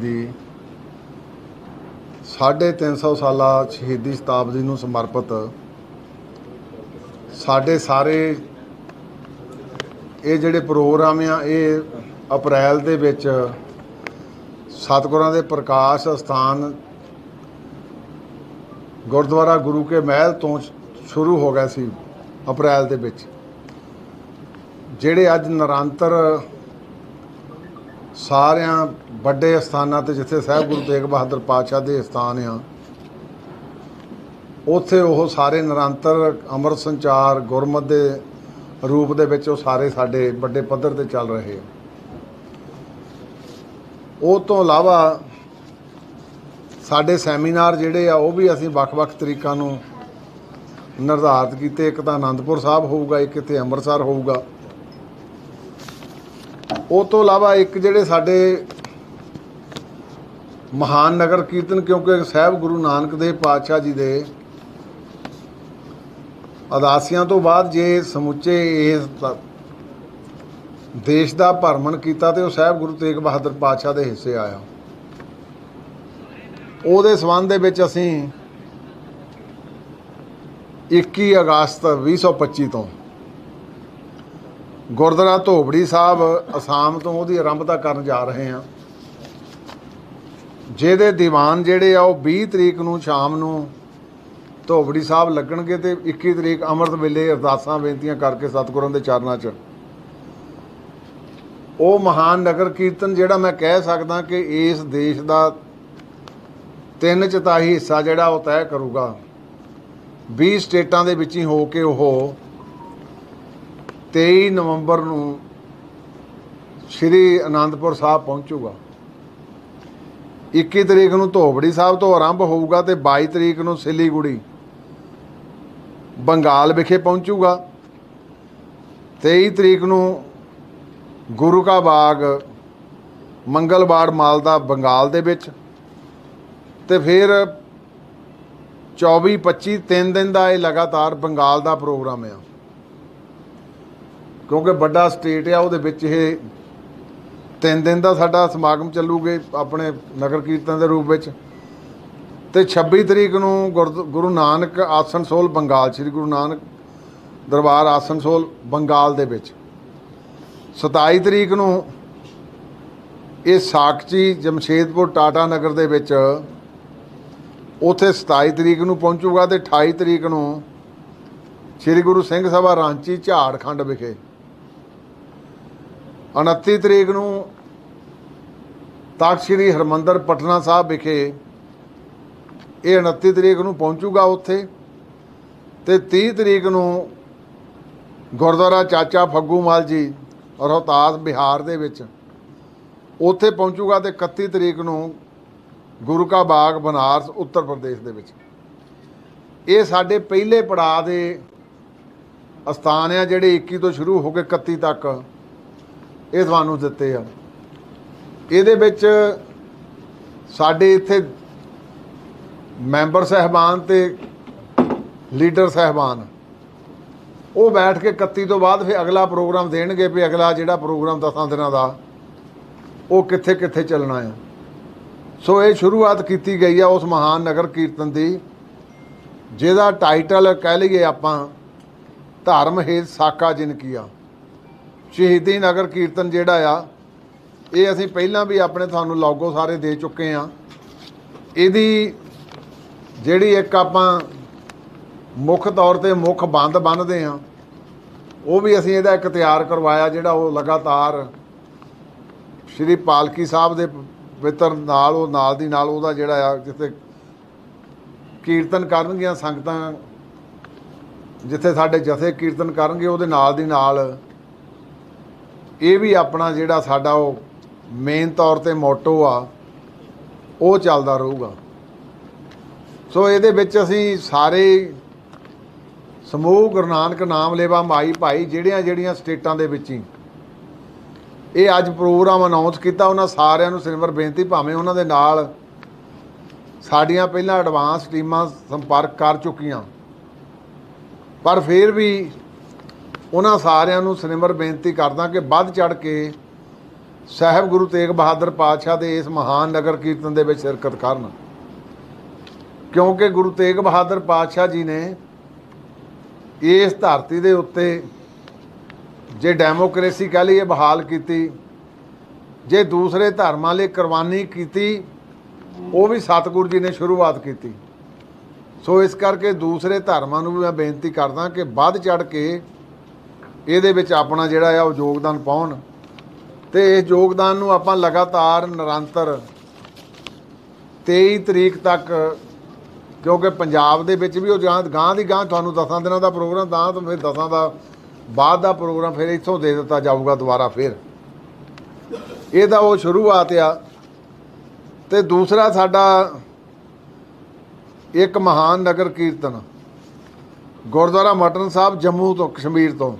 ਦੀ 350 ਸਾਲਾ ਸ਼ਹੀਦੀ ਸ਼ਤਾਬਦੀ ਨੂੰ ਸਮਰਪਿਤ ਸਾਡੇ ਸਾਰੇ ਇਹ ਜਿਹੜੇ ਪ੍ਰੋਗਰਾਮ ਆ, ਇਹ ਅਪ੍ਰੈਲ ਦੇ ਵਿੱਚ ਸਤਿਗੁਰਾਂ ਦੇ ਪ੍ਰਕਾਸ਼ ਸਥਾਨ ਗੁਰਦੁਆਰਾ ਗੁਰੂ ਕੇ ਮਹਿਲ ਤੋਂ ਸ਼ੁਰੂ ਹੋ ਗਿਆ ਸੀ ਅਪ੍ਰੈਲ ਦੇ ਵਿੱਚ, ਜਿਹੜੇ ਅੱਜ ਨਿਰੰਤਰ ਸਾਰਿਆਂ ਵੱਡੇ ਸਥਾਨਾਂ ਤੇ ਜਿੱਥੇ ਸਾਹਿਬ ਗੁਰੂ ਤੇਗ ਬਹਾਦਰ ਪਾਤਸ਼ਾਹ ਦੇ ਸਥਾਨ ਆ, ਉੱਥੇ ਉਹ ਸਾਰੇ ਨਿਰੰਤਰ ਅੰਮ੍ਰਿਤ ਸੰਚਾਰ ਗੁਰਮਤ ਦੇ ਰੂਪ ਦੇ ਵਿੱਚ ਉਹ ਸਾਰੇ ਸਾਡੇ ਵੱਡੇ ਪੱਧਰ ਤੇ ਚੱਲ ਰਹੇ ਆ। ਉਹ ਤੋਂ ਇਲਾਵਾ ਸਾਡੇ ਸੈਮੀਨਾਰ ਜਿਹੜੇ ਆ, ਉਹ ਵੀ ਅਸੀਂ ਵੱਖ-ਵੱਖ ਤਰੀਕਾਂ ਨੂੰ ਨਿਰਧਾਰਤ ਕੀਤੇ। ਇੱਕ ਤਾਂ ਆਨੰਦਪੁਰ ਸਾਹਿਬ ਹੋਊਗਾ, ਇੱਕ ਇੱਥੇ ਅੰਮ੍ਰਿਤਸਰ ਹੋਊਗਾ। ਉਹ ਤੋਂ ਇਲਾਵਾ ਇੱਕ ਜਿਹੜੇ ਸਾਡੇ ਮਹਾਨ ਨਗਰ ਕੀਰਤਨ, ਕਿਉਂਕਿ ਸਾਹਿਬ ਗੁਰੂ ਨਾਨਕ ਦੇਵ ਪਾਤਸ਼ਾਹ ਜੀ ਦੇ ਅਦਾਸੀਆਂ ਤੋਂ ਬਾਅਦ ਜੇ ਸਮੁੱਚੇ ਇਸ ਦੇਸ਼ ਦਾ ਭਰਮਣ ਕੀਤਾ ਤੇ ਉਹ ਸਾਹਿਬ ਗੁਰੂ ਤੇਗ ਬਹਾਦਰ ਪਾਤਸ਼ਾਹ ਦੇ ਹਿੱਸੇ ਆਇਆ ਉਹਦੇ ਸਬੰਧ ਦੇ ਵਿੱਚ ਅਸੀਂ 21 ਅਗਸਤ 2025 ਤੋਂ ਗੁਰਦੁਆਰਾ ਧੋਬੜੀ ਸਾਹਿਬ, ਅਸਾਮ ਤੋਂ ਉਹਦੀ ਆਰੰਭਤਾ ਕਰਨ ਜਾ ਰਹੇ ਹਾਂ। ਜਿਹਦੇ ਦੀਵਾਨ ਜਿਹੜੇ ਆ, ਉਹ 20 ਤਰੀਕ ਨੂੰ ਸ਼ਾਮ ਨੂੰ ਧੋਬੜੀ ਸਾਹਿਬ ਲੱਗਣਗੇ ਤੇ 21 ਤਰੀਕ ਅੰਮ੍ਰਿਤ ਵੇਲੇ ਅਰਦਾਸਾਂ ਬੇਨਤੀਆਂ ਕਰਕੇ ਸਤਿਗੁਰਾਂ ਦੇ ਚਰਨਾਂ 'ਚ। ਉਹ ਮਹਾਨ ਨਗਰ ਕੀਰਤਨ ਜਿਹੜਾ ਮੈਂ ਕਹਿ ਸਕਦਾ ਕਿ ਇਸ ਦੇਸ਼ ਦਾ ਤਿੰਨ ਚਤਾਹੀ ਹਿੱਸਾ ਜਿਹੜਾ ਉਹ ਤੈਅ ਕਰੂਗਾ। 20 ਸਟੇਟਾਂ ਦੇ ਵਿੱਚ ਹੀ ਹੋ ਕੇ ਉਹ 23 ਨਵੰਬਰ ਨੂੰ ਸ੍ਰੀ ਅਨੰਦਪੁਰ ਸਾਹਿਬ ਪਹੁੰਚੂਗਾ। 21 ਤਰੀਕ ਨੂੰ ਧੋਬੜੀ ਸਾਹਿਬ ਤੋਂ ਆਰੰਭ ਹੋਊਗਾ ਤੇ 22 ਤਰੀਕ ਨੂੰ ਸਿਲੀਗੁੜੀ ਬੰਗਾਲ ਵਿਖੇ ਪਹੁੰਚੂਗਾ। 23 ਤਰੀਕ ਨੂੰ ਗੁਰੂ ਕਾ ਬਾਗ, ਮੰਗਲਵਾੜ, ਮਾਲਦਾ, ਬੰਗਾਲ ਦੇ ਵਿੱਚ ਤੇ ਫਿਰ 24 25 ਤਿੰਨ ਦਿਨ ਦਾ ਇਹ ਲਗਾਤਾਰ ਬੰਗਾਲ ਦਾ ਪ੍ਰੋਗਰਾਮ ਆ। ਕਿਉਂਕਿ ਵੱਡਾ ਸਟੇਟ ਆ, ਉਹਦੇ ਵਿੱਚ ਇਹ ਤਿੰਨ ਦਿਨ ਦਾ ਸਾਡਾ ਸਮਾਗਮ ਚੱਲੂਗੇ ਆਪਣੇ ਨਗਰ ਕੀਰਤਨ ਦੇ ਰੂਪ ਵਿੱਚ। ਤੇ 26 ਤਰੀਕ ਨੂੰ ਗੁਰਦ- ਗੁਰੂ ਨਾਨਕ ਆਸਨਸੋਲ ਬੰਗਾਲ, ਸ੍ਰੀ ਗੁਰੂ ਨਾਨਕ ਦਰਬਾਰ ਆਸਨਸੋਲ ਬੰਗਾਲ ਦੇ ਵਿੱਚ। 27 ਤਰੀਕ ਨੂੰ ਇਹ ਸਾਕਚੀ ਜਮਸ਼ੇਦਪੁਰ ਟਾਟਾ ਨਗਰ ਦੇ ਵਿੱਚ ਉਥੇ 27 ਤਰੀਕ ਨੂੰ ਪਹੁੰਚੂਗਾ ਤੇ 28 ਤਰੀਕ ਨੂੰ ਸ੍ਰੀ ਗੁਰੂ ਸਿੰਘ ਸਭਾ ਰਾਂਚੀ ਝਾੜਖੰਡ ਵਿਖੇ। 29 ਤਰੀਕ ਨੂੰ ਤਖਤ ਸ੍ਰੀ ਹਰਮੰਦਰ ਪਟਨਾ ਸਾਹਿਬ ਵਿਖੇ ਇਹ 29 ਤਰੀਕ ਨੂੰ ਪਹੁੰਚੂਗਾ ਉੱਥੇ ਤੇ 30 ਤਰੀਕ ਨੂੰ ਗੁਰਦੁਆਰਾ ਚਾਚਾ ਫੱਗੂ ਮਾਲ ਜੀ, ਰੋਹਤਾਸ ਬਿਹਾਰ ਦੇ ਵਿੱਚ ਉੱਥੇ ਪਹੁੰਚੂਗਾ ਤੇ 31 ਤਰੀਕ ਨੂੰ ਗੁਰੂ ਕਾ ਬਾਗ ਬਨਾਰਸ ਉੱਤਰ ਪ੍ਰਦੇਸ਼ ਦੇ ਵਿੱਚ। ਇਹ ਸਾਡੇ ਪਹਿਲੇ ਪੜਾਅ ਦੇ ਅਸਥਾਨ ਆ ਜਿਹੜੇ 21 ਤੋਂ ਸ਼ੁਰੂ ਹੋ ਕੇ 31 ਤੱਕ ਇਹ ਤੁਹਾਨੂੰ ਦਿੱਤੇ ਆ। ਇਹਦੇ ਵਿੱਚ ਸਾਡੇ ਇੱਥੇ ਮੈਂਬਰ ਸਹਿਬਾਨ ਤੇ ਲੀਡਰ ਸਹਿਬਾਨ। ਉਹ ਬੈਠ ਕੇ 31 ਤੋਂ ਬਾਅਦ ਫਿਰ ਅਗਲਾ ਪ੍ਰੋਗਰਾਮ ਦੇਣਗੇ ਵੀ ਅਗਲਾ ਜਿਹੜਾ ਪ੍ਰੋਗਰਾਮ ਦਸਾਂ ਦਿਨਾਂ ਦਾ, ਉਹ ਕਿੱਥੇ ਕਿੱਥੇ ਚੱਲਣਾ ਆ। ਸੋ ਇਹ ਸ਼ੁਰੂਆਤ ਕੀਤੀ ਗਈ ਆ ਉਸ ਮਹਾਨ ਨਗਰ ਕੀਰਤਨ ਦੀ, ਜਿਹਦਾ ਟਾਈਟਲ ਕਹਿ ਲਈਏ ਆਪਾਂ ਧਰਮ ਹੇਤ ਸਾਕਾ ਜਿਨ ਕੀਆ। ਸ਼ਹੀਦੀ ਨਗਰ ਕੀਰਤਨ ਜਿਹੜਾ ਆ, ਇਹ ਅਸੀਂ ਪਹਿਲਾਂ ਵੀ ਆਪਣੇ ਤੁਹਾਨੂੰ ਲੋਗੋ ਸਾਰੇ ਦੇ ਚੁੱਕੇ ਆ। ਇਹਦੀ ਜਿਹੜੀ ਇੱਕ ਆਪਾਂ ਮੁੱਖ ਤੌਰ ਤੇ ਮੁੱਖ ਬੰਦ ਬੰਨਦੇ ਆ, ਉਹ ਵੀ ਅਸੀਂ ਇਹਦਾ ਇੱਕ ਤਿਆਰ ਕਰਵਾਇਆ ਜਿਹੜਾ ਉਹ ਲਗਾਤਾਰ ਸ਼੍ਰੀ ਪਾਲਕੀ ਸਾਹਿਬ ਦੇ ਪਵਿੱਤਰ ਨਾਲ, ਉਹ ਨਾਲ ਦੀ ਨਾਲ ਉਹਦਾ ਜਿਹੜਾ ਆ, ਜਿੱਥੇ ਕੀਰਤਨ ਕਰਨਗੀਆਂ ਸੰਗਤਾਂ, ਜਿੱਥੇ ਸਾਡੇ ਜਥੇ ਕੀਰਤਨ ਕਰਨਗੇ, ਉਹਦੇ ਨਾਲ ਦੀ ਨਾਲ ਇਹ ਵੀ ਆਪਣਾ ਜਿਹੜਾ ਸਾਡਾ ਉਹ ਮੇਨ ਤੌਰ ਤੇ ਮੋਟੋ ਆ, ਉਹ ਚੱਲਦਾ ਰਹੂਗਾ। ਸੋ ਇਹਦੇ ਵਿੱਚ ਅਸੀਂ ਸਾਰੇ ਸਮੂਹ, ਗੁਰੂ ਨਾਨਕ ਨਾਮ ਲੇਵਾ ਮਾਈ ਭਾਈ, ਜਿਹੜੀਆਂ ਜਿਹੜੀਆਂ ਸਟੇਟਾਂ ਦੇ ਵਿੱਚ ਹੀ, ਇਹ ਅੱਜ ਪ੍ਰੋਗਰਾਮ ਅਨਾਉਂਸ ਕੀਤਾ, ਉਹਨਾਂ ਸਾਰਿਆਂ ਨੂੰ ਸਿਲਵਰ ਬੇਨਤੀ, ਭਾਵੇਂ ਉਹਨਾਂ ਦੇ ਨਾਲ ਸਾਡੀਆਂ ਪਹਿਲਾਂ ਐਡਵਾਂਸ ਟੀਮਾਂ ਸੰਪਰਕ ਕਰ ਚੁੱਕੀਆਂ, ਪਰ ਫਿਰ ਵੀ ਉਹਨਾਂ ਸਾਰਿਆਂ ਨੂੰ ਸਿਨਮਰ ਬੇਨਤੀ ਕਰਦਾ ਕਿ ਵੱਧ ਚੜ ਕੇ ਸਾਹਿਬ ਗੁਰੂ ਤੇਗ ਬਹਾਦਰ ਪਾਤਸ਼ਾਹ ਦੇ ਇਸ ਮਹਾਨ ਨਗਰ ਕੀਰਤਨ ਦੇ ਵਿੱਚ ਸ਼ਿਰਕਤ ਕਰਨ। ਕਿਉਂਕਿ ਗੁਰੂ ਤੇਗ ਬਹਾਦਰ ਪਾਤਸ਼ਾਹ ਜੀ ਨੇ ਇਸ ਧਰਤੀ ਦੇ ਉੱਤੇ ਜੇ ਡੈਮੋਕ੍ਰੇਸੀ ਕਹ ਲਈਏ ਬਹਾਲ ਕੀਤੀ, ਜੇ ਦੂਸਰੇ ਧਰਮਾਂ ਲਈ ਕੁਰਬਾਨੀ ਕੀਤੀ, ਉਹ ਵੀ ਸਤਿਗੁਰੂ ਜੀ ਨੇ ਸ਼ੁਰੂਆਤ ਕੀਤੀ। ਸੋ ਇਸ ਕਰਕੇ ਦੂਸਰੇ ਧਰਮਾਂ ਨੂੰ ਵੀ ਮੈਂ ਬੇਨਤੀ ਕਰਦਾ ਕਿ ਵੱਧ ਚੜ ਕੇ ਇਹਦੇ ਵਿੱਚ ਆਪਣਾ ਜਿਹੜਾ ਆ ਉਹ ਯੋਗਦਾਨ ਪਾਉਣ ਤੇ ਇਸ ਯੋਗਦਾਨ ਨੂੰ ਆਪਾਂ ਲਗਾਤਾਰ ਨਿਰੰਤਰ 23 ਤਰੀਕ ਤੱਕ, ਕਿਉਂਕਿ ਪੰਜਾਬ ਦੇ ਵਿੱਚ ਵੀ ਉਹ ਜਾਂ ਗਾਂ ਦੀ ਗਾਂ ਤੁਹਾਨੂੰ ਦਸਾਂ ਦਿਨਾਂ ਦਾ ਪ੍ਰੋਗਰਾਮ, ਤਾਂ ਤਾਂ ਫਿਰ ਦਸਾਂ ਦਾ ਬਾਅਦ ਦਾ ਪ੍ਰੋਗਰਾਮ ਫਿਰ ਇੱਥੋਂ ਦੇ ਦਿੱਤਾ ਜਾਊਗਾ ਦੁਬਾਰਾ ਫਿਰ। ਇਹਦਾ ਉਹ ਸ਼ੁਰੂਆਤ ਆ। ਤੇ ਦੂਸਰਾ ਸਾਡਾ ਇੱਕ ਮਹਾਨ ਨਗਰ ਕੀਰਤਨ, ਗੁਰਦੁਆਰਾ ਮਟਨ ਸਾਹਿਬ ਜੰਮੂ ਤੋਂ, ਕਸ਼ਮੀਰ ਤੋਂ।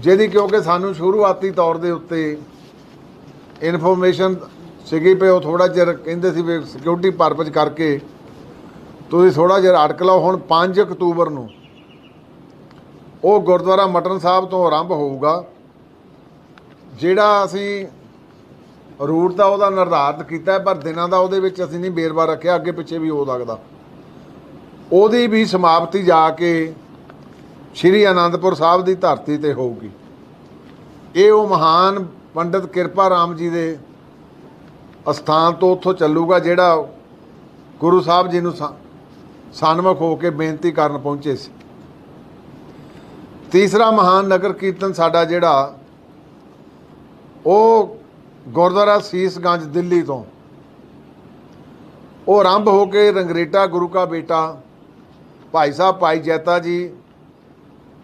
ਜਿਹਦੀ ਕਿਉਂਕਿ ਸਾਨੂੰ ਸ਼ੁਰੂਆਤੀ ਤੌਰ ਦੇ ਉੱਤੇ ਇਨਫੋਰਮੇਸ਼ਨ ਸੀਗੀ ਪਈ ਉਹ ਥੋੜਾ ਜਿਹਾ ਕਹਿੰਦੇ ਸੀ ਵੀ ਸਿਕਿਉਰਿਟੀ ਪਰਪਸ ਕਰਕੇ ਤੁਸੀਂ ਥੋੜਾ ਜਿਹਾ ਅਟਕ ਲਓ। ਹੁਣ 5 ਅਕਤੂਬਰ ਨੂੰ ਉਹ ਗੁਰਦੁਆਰਾ ਮਟਨ ਸਾਹਿਬ ਤੋਂ ਆਰੰਭ ਹੋਊਗਾ, ਜਿਹੜਾ ਅਸੀਂ ਰੂਟ ਦਾ ਉਹਦਾ ਨਿਰਧਾਰਤ ਕੀਤਾ ਪਰ ਦਿਨਾਂ ਦਾ ਉਹਦੇ ਵਿੱਚ ਅਸੀਂ ਨਹੀਂ ਬੇਰਵਾ ਰੱਖਿਆ, ਅੱਗੇ ਪਿੱਛੇ ਵੀ ਹੋ ਸਕਦਾ। ਉਹਦੀ ਵੀ ਸਮਾਪਤੀ ਜਾ ਕੇ ਸ਼੍ਰੀ ਅਨੰਦਪੁਰ ਸਾਹਿਬ ਦੀ ਧਰਤੀ ਤੇ ਹੋਊਗੀ। ਇਹ ਉਹ ਮਹਾਨ ਪੰਡਿਤ ਕਿਰਪਾ ਰਾਮ ਜੀ ਦੇ ਅਸਥਾਨ ਤੋਂ ਉੱਥੋਂ ਚੱਲੂਗਾ ਜਿਹੜਾ ਗੁਰੂ ਸਾਹਿਬ ਜੀ ਨੂੰ ਸਾ- ਸਨਮੁਖ ਹੋ ਕੇ ਬੇਨਤੀ ਕਰਨ ਪਹੁੰਚੇ ਸੀ। ਤੀਸਰਾ ਮਹਾਨ ਨਗਰ ਕੀਰਤਨ ਸਾਡਾ ਜਿਹੜਾ, ਉਹ ਗੁਰਦੁਆਰਾ ਸੀਸਗੰਜ ਦਿੱਲੀ ਤੋਂ। ਉਹ ਆਰੰਭ ਹੋ ਕੇ ਰੰਗਰੇਟਾ ਗੁਰੂ ਕਾ ਬੇਟਾ, ਭਾਈ ਸਾਹਿਬ, ਭਾਈ ਜੈਤਾ ਜੀ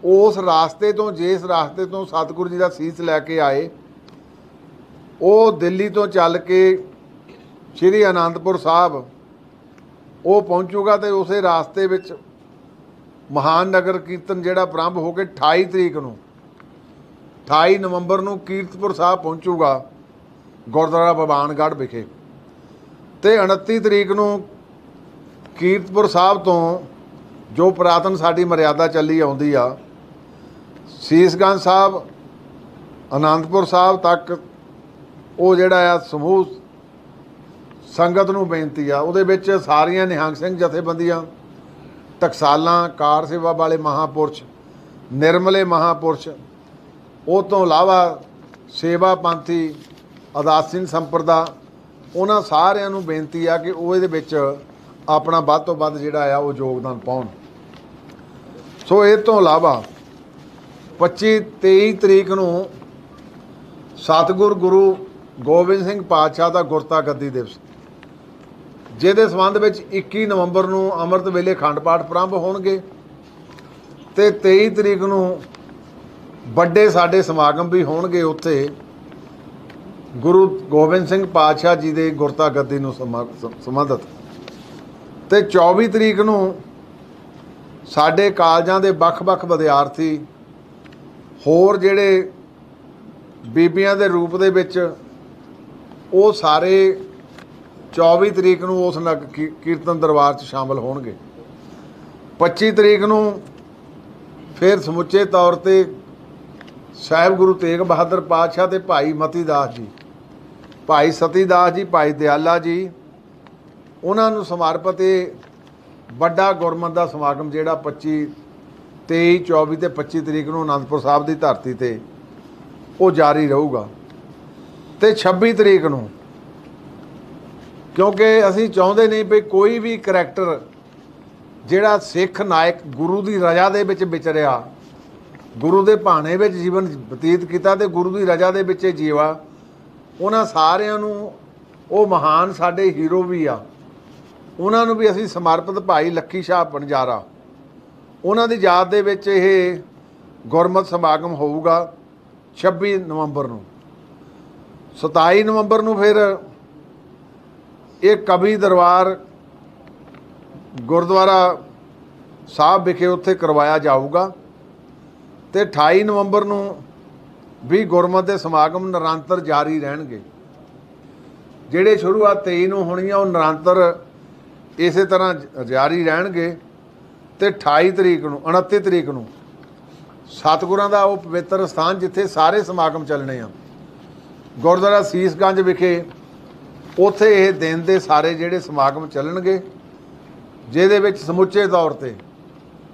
ਉਸ ਰਾਸਤੇ ਤੋਂ, ਜਿਸ ਰਾਸਤੇ ਤੋਂ ਸਤਿਗੁਰੂ ਜੀ ਦਾ ਸੀਸ ਲੈ ਕੇ ਆਏ, ਉਹ ਦਿੱਲੀ ਤੋਂ ਚੱਲ ਕੇ ਸ਼੍ਰੀ ਅਨੰਦਪੁਰ ਸਾਹਿਬ, ਉਹ ਪਹੁੰਚੂਗਾ ਤੇ ਉਸੇ ਰਾਸਤੇ ਵਿੱਚ ਮਹਾਨ ਨਗਰ ਕੀਰਤਨ ਜਿਹੜਾ ਪ੍ਰਾਰੰਭ ਹੋ ਕੇ 28 ਤਰੀਕ ਨੂੰ 28 ਨਵੰਬਰ ਨੂੰ ਕੀਰਤਪੁਰ ਸਾਹਿਬ ਪਹੁੰਚੂਗਾ ਗੁਰਦੁਆਰਾ ਬਬਾਨਗੜ੍ਹ ਵਿਖੇ। ਤੇ 29 ਤਰੀਕ ਨੂੰ ਕੀਰਤਪੁਰ ਸਾਹਿਬ ਤੋਂ ਜੋ ਪੁਰਾਤਨ ਸਾਡੀ ਮਰਿਆਦਾ ਚੱਲੀ ਆਉਂਦੀ ਆ ਸੀਸਗੰਜ ਸਾਹਿਬ ਆਨੰਦਪੁਰ ਸਾਹਿਬ ਤੱਕ ਉਹ ਜਿਹੜਾ ਆ ਸਮੂਹ ਸੰਗਤ ਨੂੰ ਬੇਨਤੀ ਆ। ਉਹਦੇ ਵਿੱਚ ਸਾਰੀਆਂ ਨਿਹੰਗ ਸਿੰਘ ਜਥੇਬੰਦੀਆਂ, ਟਕਸਾਲਾਂ, ਕਾਰ ਸੇਵਾ ਵਾਲੇ ਮਹਾਪੁਰਸ਼, ਨਿਰਮਲੇ ਮਹਾਪੁਰਸ਼, ਉਹ ਤੋਂ ਇਲਾਵਾ ਸੇਵਾ ਪੰਥੀ ਅਦਾਸੀਨ ਸੰਪਰਦਾ, ਉਹਨਾਂ ਸਾਰਿਆਂ ਨੂੰ ਬੇਨਤੀ ਆ ਕਿ ਉਹ ਇਹਦੇ ਵਿੱਚ ਆਪਣਾ ਵੱਧ ਤੋਂ ਵੱਧ ਜਿਹੜਾ ਆ ਉਹ ਯੋਗਦਾਨ ਪਾਉਣ। ਸੋ ਇਹ ਤੋਂ ਇਲਾਵਾ 25 23 ਤਰੀਕ ਨੂੰ ਸਤਿਗੁਰ ਗੁਰੂ ਗੋਬਿੰਦ ਸਿੰਘ ਪਾਤਸ਼ਾਹ ਦਾ ਗੁਰਤਾ ਗੱਦੀ ਦਿਵਸ। ਜਿਹਦੇ ਸੰਬੰਧ ਵਿੱਚ 21 ਨਵੰਬਰ ਨੂੰ ਅੰਮ੍ਰਿਤ ਵੇਲੇ ਖੰਡ ਪਾਠ ਪ੍ਰਾਰੰਭ ਹੋਣਗੇ ਤੇ 23 ਤਰੀਕ ਨੂੰ ਵੱਡੇ ਸਾਡੇ ਸਮਾਗਮ ਵੀ ਹੋਣਗੇ ਉੱਥੇ। ਗੁਰੂ ਗੋਬਿੰਦ ਸਿੰਘ ਪਾਤਸ਼ਾਹ ਜੀ ਦੇ ਗੁਰਤਾ ਗੱਦੀ ਨੂੰ ਸਮਾ- ਸੰਬੰਧਿਤ। ਤੇ 24 ਤਰੀਕ ਨੂੰ ਸਾਡੇ ਕਾਲਜਾਂ ਦੇ ਵੱਖ-ਵੱਖ ਵਿਦਿਆਰਥੀ ਹੋਰ ਜਿਹੜੇ ਬੀਬੀਆਂ ਦੇ ਰੂਪ ਦੇ ਵਿੱਚ ਉਹ ਸਾਰੇ 24 ਤਰੀਕ ਨੂੰ ਉਸ ਨਗ ਕੀਰਤਨ ਦਰਬਾਰ 'ਚ ਸ਼ਾਮਲ ਹੋਣਗੇ। 25 ਤਰੀਕ ਨੂੰ ਫਿਰ ਸਮੁੱਚੇ ਤੌਰ ਤੇ ਸਾਹਿਬ ਗੁਰੂ ਤੇਗ ਬਹਾਦਰ ਪਾਤਸ਼ਾਹ ਤੇ ਭਾਈ ਮਤੀ ਦਾਸ ਜੀ, ਭਾਈ ਸਤੀ ਦਾਸ ਜੀ, ਭਾਈ ਦਿਆਲਾ ਜੀ, ਉਹਨਾਂ ਨੂੰ ਸਮਰਪਿਤ ਇਹ ਵੱਡਾ ਗੁਰਮਤ ਦਾ ਸਮਾਗਮ ਜਿਹੜਾ 25 23 24 ਤੇ 25 ਤਰੀਕ ਨੂੰ ਅਨੰਦਪੁਰ ਸਾਹਿਬ ਦੀ ਧਰਤੀ ਤੇ ਉਹ ਜਾਰੀ ਰਹੂਗਾ। ਤੇ 26 ਤਰੀਕ ਨੂੰ, ਕਿਉਂਕਿ ਅਸੀਂ ਚਾਹੁੰਦੇ ਨਹੀਂ ਵੀ ਕੋਈ ਵੀ ਕਰੈਕਟਰ ਜਿਹੜਾ ਸਿੱਖ ਨਾਇਕ ਗੁਰੂ ਦੀ ਰਜ਼ਾ ਦੇ ਵਿੱਚ ਵਿਚਰਿਆ, ਗੁਰੂ ਦੇ ਭਾਣੇ ਵਿੱਚ ਜੀਵਨ ਬਤੀਤ ਕੀਤਾ ਤੇ ਗੁਰੂ ਦੀ ਰਜ਼ਾ ਦੇ ਵਿੱਚ ਜੀਵਾ, ਉਹਨਾਂ ਸਾਰਿਆਂ ਨੂੰ ਉਹ ਮਹਾਨ ਸਾਡੇ ਹੀਰੋ ਵੀ ਆ। ਉਹਨਾਂ ਨੂੰ ਵੀ ਅਸੀਂ ਸਮਰਪਿਤ ਭਾਈ ਲੱਖੀ ਸ਼ਾਹ ਪਨਜਾਰਾ ਉਹਨਾਂ ਦੀ ਯਾਦ ਦੇ ਵਿੱਚ ਇਹ ਗੁਰਮਤ ਸਮਾਗਮ ਹੋਊਗਾ 26 ਨਵੰਬਰ ਨੂੰ। 27 ਨਵੰਬਰ ਨੂੰ ਫਿਰ ਇਹ ਕਵੀ ਦਰਬਾਰ ਗੁਰਦੁਆਰਾ ਸਾਹਿਬ ਵਿਖੇ ਉੱਥੇ ਕਰਵਾਇਆ ਜਾਊਗਾ ਤੇ 28 ਨਵੰਬਰ ਨੂੰ ਵੀ ਗੁਰਮਤ ਦੇ ਸਮਾਗਮ ਨਿਰੰਤਰ ਜਾਰੀ ਰਹਿਣਗੇ। ਜਿਹੜੇ ਸ਼ੁਰੂਆਤ 23 ਨੂੰ ਹੋਣੀਆਂ, ਉਹ ਨਿਰੰਤਰ ਇਸੇ ਤਰ੍ਹਾਂ ਜਾਰੀ ਰਹਿਣਗੇ। ਤੇ 28 ਤਰੀਕ ਨੂੰ 29 ਤਰੀਕ ਨੂੰ। ਸਤਿਗੁਰਾਂ ਦਾ ਉਹ ਪਵਿੱਤਰ ਸਥਾਨ ਜਿੱਥੇ ਸਾਰੇ ਸਮਾਗਮ ਚੱਲਣੇ ਆ। ਗੁਰਦੁਆਰਾ ਸੀਸਗੰਜ ਵਿਖੇ ਉੱਥੇ ਇਹ ਦਿਨ ਦੇ ਸਾਰੇ ਜਿਹੜੇ ਸਮਾਗਮ ਚੱਲਣਗੇ, ਜਿਹਦੇ ਵਿੱਚ ਸਮੁੱਚੇ ਤੌਰ ਤੇ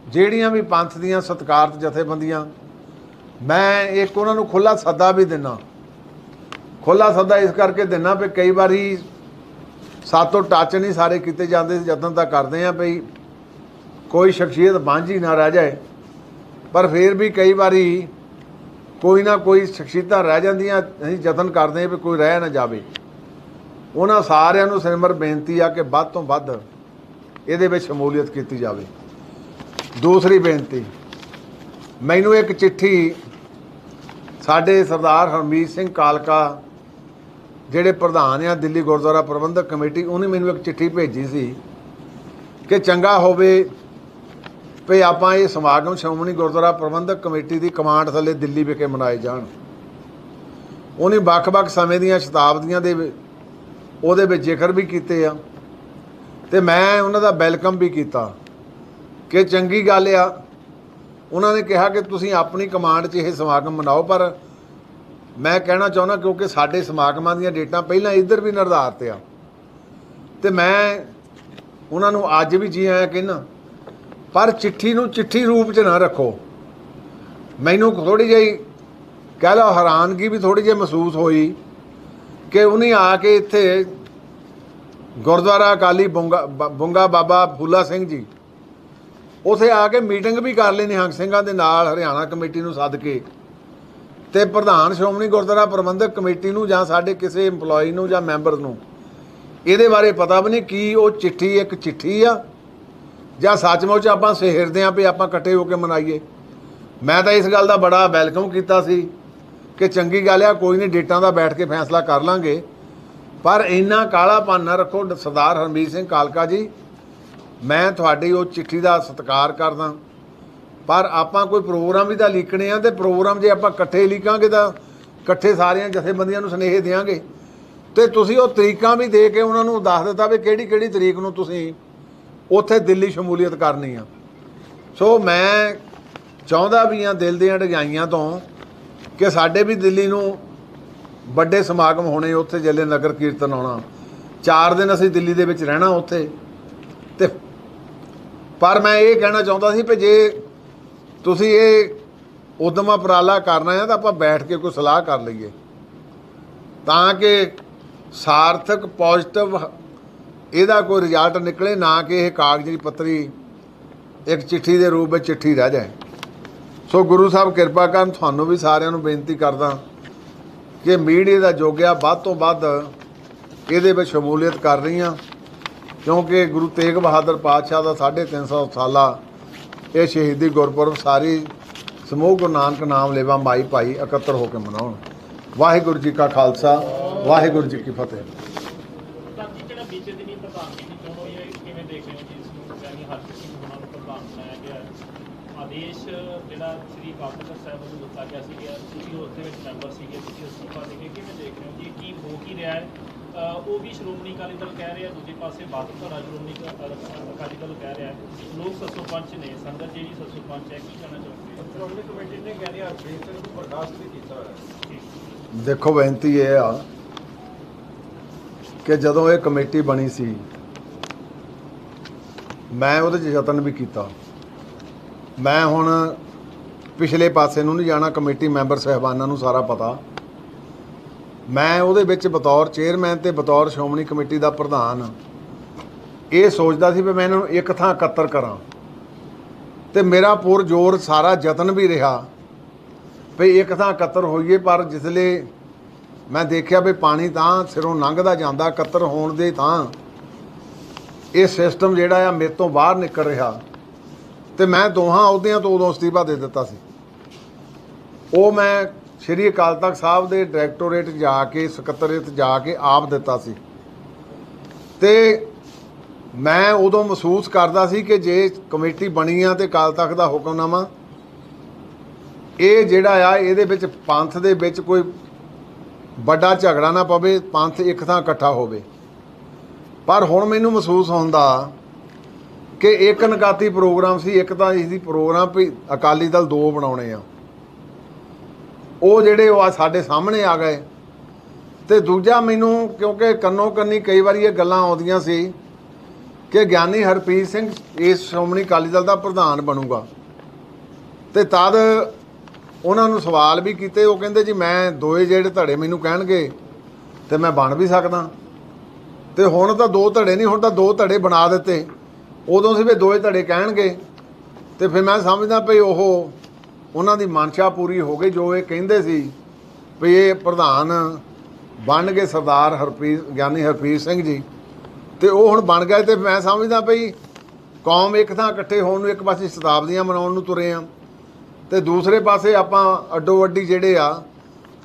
ਜਿਹੜੀਆਂ ਵੀ ਪੰਥ ਦੀਆਂ ਸਤਿਕਾਰਤ ਜਥੇਬੰਦੀਆਂ, ਮੈਂ ਇੱਕ ਉਹਨਾਂ ਨੂੰ ਖੁੱਲਾ ਸੱਦਾ ਵੀ ਦਿੰਨਾ। ਖੁੱਲਾ ਸੱਦਾ ਇਸ ਕਰਕੇ ਦਿੰਨਾ ਵੀ ਕਈ ਵਾਰੀ ਸਾਤੋਂ ਟੱਚ ਨਹੀਂ ਸਾਰੇ ਕੀਤੇ ਜਾਂਦੇ ਸੀ ਯਤਨ ਤਾਂ ਕਰਦੇ ਆ ਭਈ ਕੋਈ ਸ਼ਖਸੀਅਤ ਬਾਂਝੀ ਨਾ ਰਹਿ ਜਾਏ। ਪਰ ਫਿਰ ਵੀ ਕਈ ਵਾਰੀ ਕੋਈ ਨਾ ਕੋਈ ਸ਼ਖਸੀਅਤਾਂ ਰਹਿ ਜਾਂਦੀਆਂ, ਅਸੀਂ ਯਤਨ ਕਰਦੇ ਹਾਂ ਵੀ ਕੋਈ ਰਹਿ ਨਾ ਜਾਵੇ। ਉਹਨਾਂ ਸਾਰਿਆਂ ਨੂੰ ਸਿਮਰ ਬੇਨਤੀ ਆ ਕਿ ਵੱਧ ਤੋਂ ਵੱਧ ਇਹਦੇ ਵਿੱਚ ਸ਼ਮੂਲੀਅਤ ਕੀਤੀ ਜਾਵੇ। ਦੂਸਰੀ ਬੇਨਤੀ, ਮੈਨੂੰ ਇੱਕ ਚਿੱਠੀ ਸਾਡੇ ਸਰਦਾਰ ਹਰਮੀਤ ਸਿੰਘ ਕਾਲਕਾ, ਜਿਹੜੇ ਪ੍ਰਧਾਨ ਆ ਦਿੱਲੀ ਗੁਰਦੁਆਰਾ ਪ੍ਰਬੰਧਕ ਕਮੇਟੀ, ਉਹਨੇ ਮੈਨੂੰ ਇੱਕ ਚਿੱਠੀ ਭੇਜੀ ਸੀ ਕਿ ਚੰਗਾ ਹੋਵੇ ਵੀ ਆਪਾਂ ਇਹ ਸਮਾਗਮ ਸ਼੍ਰੋਮਣੀ ਗੁਰਦੁਆਰਾ ਪ੍ਰਬੰਧਕ ਕਮੇਟੀ ਦੀ ਕਮਾਂਡ ਥੱਲੇ ਦਿੱਲੀ ਵਿਖੇ ਮਨਾਏ ਜਾਣ। ਉਹਨੇ ਵੱਖ-ਵੱਖ ਸਮੇਂ ਦੀਆਂ ਸ਼ਤਾਬਦੀਆਂ ਦੇ ਉਹਦੇ ਵਿੱਚ ਜ਼ਿਕਰ ਵੀ ਕੀਤੇ ਆ। ਤੇ ਮੈਂ ਉਹਨਾਂ ਦਾ ਵੈਲਕਮ ਵੀ ਕੀਤਾ। ਕਿ ਚੰਗੀ ਗੱਲ ਆ, ਉਹਨਾਂ ਨੇ ਕਿਹਾ ਕਿ ਤੁਸੀਂ ਆਪਣੀ ਕਮਾਂਡ 'ਚ ਇਹ ਸਮਾਗਮ ਮਨਾਓ, ਪਰ ਮੈਂ ਕਹਿਣਾ ਚਾਹੁੰਦਾ ਕਿਉਂਕਿ ਸਾਡੇ ਸਮਾਗਮਾਂ ਦੀਆਂ ਡੇਟਾਂ ਪਹਿਲਾਂ ਇੱਧਰ ਵੀ ਨਿਰਧਾਰਤ ਆ। ਤੇ ਮੈਂ ਉਹਨਾਂ ਨੂੰ ਅੱਜ ਵੀ ਜੀ ਆਇਆ ਕਹਿਣਾ ਪਰ ਚਿੱਠੀ ਨੂੰ ਚਿੱਠੀ ਰੂਪ 'ਚ ਨਾ ਰੱਖੋ। ਮੈਨੂੰ ਥੋੜੀ ਜਿਹੀ ਕਹਿ ਲਓ ਹੈਰਾਨਗੀ ਵੀ ਥੋੜੀ ਜਿਹੀ ਮਹਿਸੂਸ ਹੋਈ ਕਿ ਉਹਨੇ ਆ ਕੇ ਇੱਥੇ ਗੁਰਦੁਆਰਾ ਅਕਾਲੀ ਬੁੰਗਾ ਬੁੰਗਾ ਬਾਬਾ ਫੂਲਾ ਸਿੰਘ ਜੀ, ਉਥੇ ਆ ਕੇ ਮੀਟਿੰਗ ਵੀ ਕਰ ਲਈ ਨਿਹੰਗ ਸਿੰਘਾਂ ਦੇ ਨਾਲ ਹਰਿਆਣਾ ਕਮੇਟੀ ਨੂੰ ਸੱਦ ਕੇ ਤੇ ਪ੍ਰਧਾਨ ਸ਼੍ਰੋਮਣੀ ਗੁਰਦੁਆਰਾ ਪ੍ਰਬੰਧਕ ਕਮੇਟੀ ਨੂੰ ਜਾਂ ਸਾਡੇ ਕਿਸੇ EMPLOYE ਨੂੰ ਜਾਂ ਮੈਂਬਰ ਨੂੰ, ਇਹਦੇ ਬਾਰੇ ਪਤਾ ਵੀ ਨਹੀਂ ਕੀ ਉਹ ਚਿੱਠੀ ਇੱਕ ਚਿੱਠੀ ਆ। ਜਾਂ ਸੱਚਮੁੱਚ ਆਪਾਂ ਸਿਹਰਦੇ ਆਂ ਵੀ ਆਪਾਂ ਇਕੱਠੇ ਹੋ ਕੇ ਮਨਾਈਏ। ਮੈਂ ਤਾਂ ਇਸ ਗੱਲ ਦਾ ਬੜਾ ਵੈਲਕਮ ਕੀਤਾ ਸੀ ਕਿ ਚੰਗੀ ਗੱਲ ਆ, ਕੋਈ ਨਹੀਂ ਡੇਟਾਂ ਦਾ ਬੈਠ ਕੇ ਫੈਸਲਾ ਕਰ ਲਾਂਗੇ। ਪਰ ਇੰਨਾ ਕਾਲਾਪਨ ਨਾ ਰੱਖੋ ਸਰਦਾਰ ਹਰਮੀਤ ਸਿੰਘ ਕਾਲਕਾ ਜੀ, ਮੈਂ ਤੁਹਾਡੀ ਉਹ ਚਿੱਠੀ ਦਾ ਸਤਿਕਾਰ ਕਰਦਾ। ਪਰ ਆਪਾਂ ਕੋਈ ਪ੍ਰੋਗਰਾਮ ਵੀ ਤਾਂ ਲਿਖਣੇ ਆ ਤੇ ਪ੍ਰੋਗਰਾਮ ਜੇ ਆਪਾਂ ਇਕੱਠੇ ਲਿਖਾਂਗੇ ਤਾਂ ਇਕੱਠੇ ਸਾਰੀਆਂ ਜਥੇਬੰਦੀਆਂ ਨੂੰ ਸੁਨੇਹੇ ਦੇਵਾਂਗੇ ਤੇ ਤੁਸੀਂ ਉਹ ਤਰੀਕਾਂ ਵੀ ਦੇ ਕੇ ਉਹਨਾਂ ਨੂੰ ਦੱਸ ਦਿੱਤਾ ਵੀ ਕਿਹੜੀ ਕਿਹੜੀ ਤਰੀਕ ਨੂੰ ਤੁਸੀਂ ਉੱਥੇ ਦਿੱਲੀ ਸ਼ਮੂਲੀਅਤ ਕਰਨੀ ਆ। ਸੋ ਮੈਂ ਚਾਹੁੰਦਾ ਵੀ ਆ ਦਿਲ ਦੀਆਂ ਡਗਾਈਆਂ ਤੋਂ ਕਿ ਸਾਡੇ ਵੀ ਦਿੱਲੀ ਨੂੰ ਵੱਡੇ ਸਮਾਗਮ ਹੋਣੇ ਉੱਥੇ ਜਲੇ ਨਗਰ ਕੀਰਤਨ ਆਉਣਾ। ਚਾਰ ਦਿਨ ਅਸੀਂ ਦਿੱਲੀ ਦੇ ਵਿੱਚ ਰਹਿਣਾ ਉੱਥੇ। ਤੇ ਪਰ ਮੈਂ ਇਹ ਕਹਿਣਾ ਚਾਹੁੰਦਾ ਸੀ ਕਿ ਜੇ ਤੁਸੀਂ ਇਹ ਉਦਮ ਉਪਰਾਲਾ ਕਰਨਾ ਹੈ ਤਾਂ ਆਪਾਂ ਬੈਠ ਕੇ ਕੋਈ ਸਲਾਹ ਕਰ ਲਈਏ। ਤਾਂ ਕਿ ਸਾਰਥਕ ਪੋਜ਼ਿਟਿਵ ਇਹਦਾ ਕੋਈ ਰਿਜ਼ਲਟ ਨਿਕਲੇ ਨਾ ਕਿ ਇਹ ਕਾਗਜ਼ੀ ਪੱਤਰੀ ਇੱਕ ਚਿੱਠੀ ਦੇ ਰੂਪ ਵਿੱਚ ਚਿੱਠੀ ਰਹਿ ਜਾਏ। ਸੋ ਗੁਰੂ ਸਾਹਿਬ ਕਿਰਪਾ ਕਰਨ ਤੁਹਾਨੂੰ ਵੀ ਸਾਰਿਆਂ ਨੂੰ ਬੇਨਤੀ ਕਰਦਾ ਕਿ ਮੀਡੀਆ ਦਾ ਜੋਗਿਆ ਵੱਧ ਤੋਂ ਵੱਧ ਇਹਦੇ ਵਿੱਚ ਸ਼ਮੂਲੀਅਤ ਕਰ ਰਹੀ ਰਹੀਆਂ। ਕਿਉਂਕਿ ਗੁਰੂ ਤੇਗ ਬਹਾਦਰ ਪਾਤਸ਼ਾਹ ਦਾ 350 ਸਾਲਾ ਇਹ ਸ਼ਹੀਦੀ ਗੁਰਪੁਰਬ ਸਾਰੀ ਸਮੂਹ ਗੁਰੂ ਨਾਨਕ ਨਾਮ ਲੇਵਾ ਮਾਈ ਭਾਈ ਇਕੱਤਰ ਹੋ ਕੇ ਮਨਾਉਣ। ਵਾਹਿਗੁਰੂ ਜੀ ਕਾ ਖਾਲਸਾ, ਵਾਹਿਗੁਰੂ ਜੀ ਕੀ ਫਤਿਹ ਤਾਂ ਜੀ ਜਿਹੜਾ ਬੀਤੇ ਦਿਨੀ ਪ੍ਰਧਾਨਗੀ ਦੀ ਚੋਣ ਹੋਈ ਹੈ ਇਹ ਕਿਵੇਂ ਦੇਖ ਰਹੇ ਹੋ ਜੀ ਇਸ ਨੂੰ ਯਾਨੀ ਹਰ ਕਿਸੇ ਨੂੰ ਉਹਨਾਂ ਨੂੰ ਪ੍ਰਧਾਨ ਬਣਾਇਆ ਗਿਆ ਹੈ ਆਦੇਸ਼ ਜਿਹੜਾ ਸ੍ਰੀ ਅਕਾਲ ਤਖਤ ਸਾਹਿਬ ਵੱਲੋਂ ਦਿੱਤਾ ਗਿਆ ਸੀ ਕਿ ਤੁਸੀਂ ਉਸ ਦੇ ਵਿੱਚ ਮੈਂਬਰ ਸੀਗੇ ਤੁਸੀਂ ਅਸਤੀਫਾ ਦੇ ਕੇ ਕਿਵੇਂ ਦੇਖ ਰਹੇ ਹੋ? ਜੀ ਕੀ ਹੋ ਕੀ ਰਿਹਾ ਹੈ? ਅਹ ਉਹ ਵੀ ਸ਼੍ਰੋਮਣੀ ਅਕਾਲੀ ਦਲ ਕਹਿ ਰਿਹਾ ਦੂਜੇ ਪਾਸੇ ਬਾਦਲ ਧੜਾ ਸ਼੍ਰੋਮਣੀ ਅਕਾ- ਅ- ਅਕਾਲੀ ਦਲ ਕਹਿ ਰਿਹਾ ਹੈ। ਲੋਕ ਸੱਸੋ ਪੰਚ ਨੇ ਸੰਗਤ ਜਿਹੜੀ ਸੱਸੋ ਪੰਚ ਹੈ ਕੀ ਕਹਿਣਾ ਚਾਹੁੰਦੇ ਸ਼੍ਰੋਮਣੀ ਕਮੇਟੀ ਨੇ ਕਹਿ ਰਿਹਾ ਹਰਪ੍ਰੀਤ ਸਿੰਘ ਨੂੰ ਬਰਦਾਸ਼ਤ ਵੀ ਕੀਤਾ ਹੋਇਆ ਹੈ ਹੋ। ਦੇਖੋ ਬੇਨਤੀ ਇਹ ਆ ਕਿ ਜਦੋਂ ਇਹ ਕਮੇਟੀ ਬਣੀ ਸੀ ਮੈਂ ਉਹਦੇ 'ਚ ਯਤਨ ਵੀ ਕੀਤਾ। ਮੈਂ ਹੁਣ ਪਿਛਲੇ ਪਾਸੇ ਨੂੰ ਨਹੀਂ ਜਾਣਾ, ਕਮੇਟੀ ਮੈਂਬਰ ਸਹਿਬਾਨਾਂ ਨੂੰ ਸਾਰਾ ਪਤਾ। ਮੈਂ ਉਹਦੇ ਵਿੱਚ ਬਤੌਰ ਚੇਅਰਮੈਨ ਤੇ ਬਤੌਰ ਸ਼੍ਰੋਮਣੀ ਕਮੇਟੀ ਦਾ ਪ੍ਰਧਾਨ। ਇਹ ਸੋਚਦਾ ਸੀ ਵੀ ਮੈਂ ਇਹਨਾਂ ਨੂੰ ਇੱਕ ਥਾਂ ਇਕੱਤਰ ਕਰਾਂ। ਤੇ ਮੇਰਾ ਪੁਰ ਜ਼ੋਰ ਸਾਰਾ ਯਤਨ ਵੀ ਰਿਹਾ ਵੀ ਇੱਕ ਥਾਂ ਇਕੱਤਰ ਹੋਈਏ, ਪਰ ਜਿਸਲੇ ਮੈਂ ਦੇਖਿਆ ਵੀ ਪਾਣੀ ਤਾਂ ਸਿਰੋਂ ਲੰਘਦਾ ਜਾਂਦਾ, ਇਕੱਤਰ ਹੋਣ ਦੇ ਤਾਂ ਇਹ ਸਿਸਟਮ ਜਿਹੜਾ ਆ ਮੇਰੇ ਤੋਂ ਬਾਹਰ ਨਿਕਲ ਰਿਹਾ। ਤੇ ਮੈਂ ਦੋਹਾਂ ਅਹੁਦਿਆਂ ਤੋਂ ਉਦੋਂ ਅਸਤੀਫਾ ਦੇ ਦਿੱਤਾ ਸੀ। ਉਹ ਮੈਂ ਸ਼੍ਰੀ ਅਕਾਲ ਤਖਤ ਸਾਹਿਬ ਦੇ ਡਾਇਰੈਕਟੋਰੇਟ ਜਾ ਕੇ, ਸਕੱਤਰੇਤ ਜਾ ਕੇ ਆਪ ਦਿੱਤਾ ਸੀ। ਤੇ ਮੈਂ ਉਦੋਂ ਮਹਿਸੂਸ ਕਰਦਾ ਸੀ ਕਿ ਜੇ ਕਮੇਟੀ ਬਣੀ ਆ ਤੇ ਅਕਾਲ ਤਖਤ ਦਾ ਹੁਕਮਨਾਮਾ ਇਹ ਜਿਹੜਾ ਆ, ਇਹਦੇ ਵਿੱਚ ਪੰਥ ਦੇ ਵਿੱਚ ਕੋਈ ਵੱਡਾ ਝਗੜਾ ਨਾ ਪਵੇ, ਪੰਥ ਇੱਕ ਥਾਂ ਇਕੱਠਾ ਹੋਵੇ। ਪਰ ਹੁਣ ਮੈਨੂੰ ਮਹਿਸੂਸ ਹੁੰਦਾ ਕਿ ਇੱਕ ਨਕਾਤੀ ਪ੍ਰੋਗਰਾਮ ਸੀ, ਇੱਕ ਤਾਂ ਇਸ ਦੀ ਪ੍ਰੋਗਰਾਮ ਵੀ ਅਕਾਲੀ ਦਲ ਦੋ ਬਣਾਉਣੇ ਆ। ਉਹ ਜਿਹੜੇ ਉਹ ਆ ਸਾਡੇ ਸਾਹਮਣੇ ਆ ਗਏ। ਤੇ ਦੂਜਾ ਮੈਨੂੰ, ਕਿਉਂਕਿ ਕੰਨੋ ਕੰਨੀ ਕਈ ਵਾਰੀ ਇਹ ਗੱਲਾਂ ਆਉਂਦੀਆਂ ਸੀ ਕਿ ਗਿਆਨੀ ਹਰਪ੍ਰੀਤ ਸਿੰਘ ਇਸ ਸ਼੍ਰੋਮਣੀ ਅਕਾਲੀ ਦਲ ਦਾ ਪ੍ਰਧਾਨ ਬਣੂਗਾ। ਤੇ ਤਦ ਉਹਨਾਂ ਨੂੰ ਸਵਾਲ ਵੀ ਕੀਤੇ, ਉਹ ਕਹਿੰਦੇ ਜੀ ਮੈਂ ਦੋਏ ਜਿਹੜੇ ਧੜੇ ਮੈਨੂੰ ਕਹਿਣਗੇ, ਤੇ ਮੈਂ ਬਣ ਵੀ ਸਕਦਾ। ਤੇ ਹੁਣ ਤਾਂ ਦੋ ਧੜੇ ਨਹੀਂ, ਹੁਣ ਤਾਂ ਦੋ ਧੜੇ ਬਣਾ ਦਿੱਤੇ। ਉਦੋਂ ਸੀ ਵੀ ਦੋਏ ਧੜੇ ਕਹਿਣਗੇ। ਤੇ ਫਿਰ ਮੈਂ ਸਮਝਦਾ ਭਈ ਉਹ ਉਹਨਾਂ ਦੀ ਮਨਸ਼ਾ ਪੂਰੀ ਹੋ ਗਈ, ਜੋ ਇਹ ਕਹਿੰਦੇ ਸੀ ਵੀ ਇਹ ਪ੍ਰਧਾਨ ਬਣ ਗਏ ਸਰਦਾਰ ਹਰਪ੍ਰੀਤ, ਗਿਆਨੀ ਹਰਪ੍ਰੀਤ ਸਿੰਘ ਜੀ। ਤੇ ਉਹ ਹੁਣ ਬਣ ਗਏ ਤੇ ਮੈਂ ਸਮਝਦਾ ਭਈ ਕੌਮ ਇੱਕ ਥਾਂ ਇਕੱਠੇ ਹੋਣ ਨੂੰ ਇੱਕ ਪਾਸੇ ਸ਼ਤਾਬਦੀਆਂ ਮਨਾਉਣ ਨੂੰ ਤੁਰੇ ਆ। ਤੇ ਦੂਸਰੇ ਪਾਸੇ ਆਪਾਂ ਅੱਡੋ ਅੱਡੀ ਜਿਹੜੇ ਆ,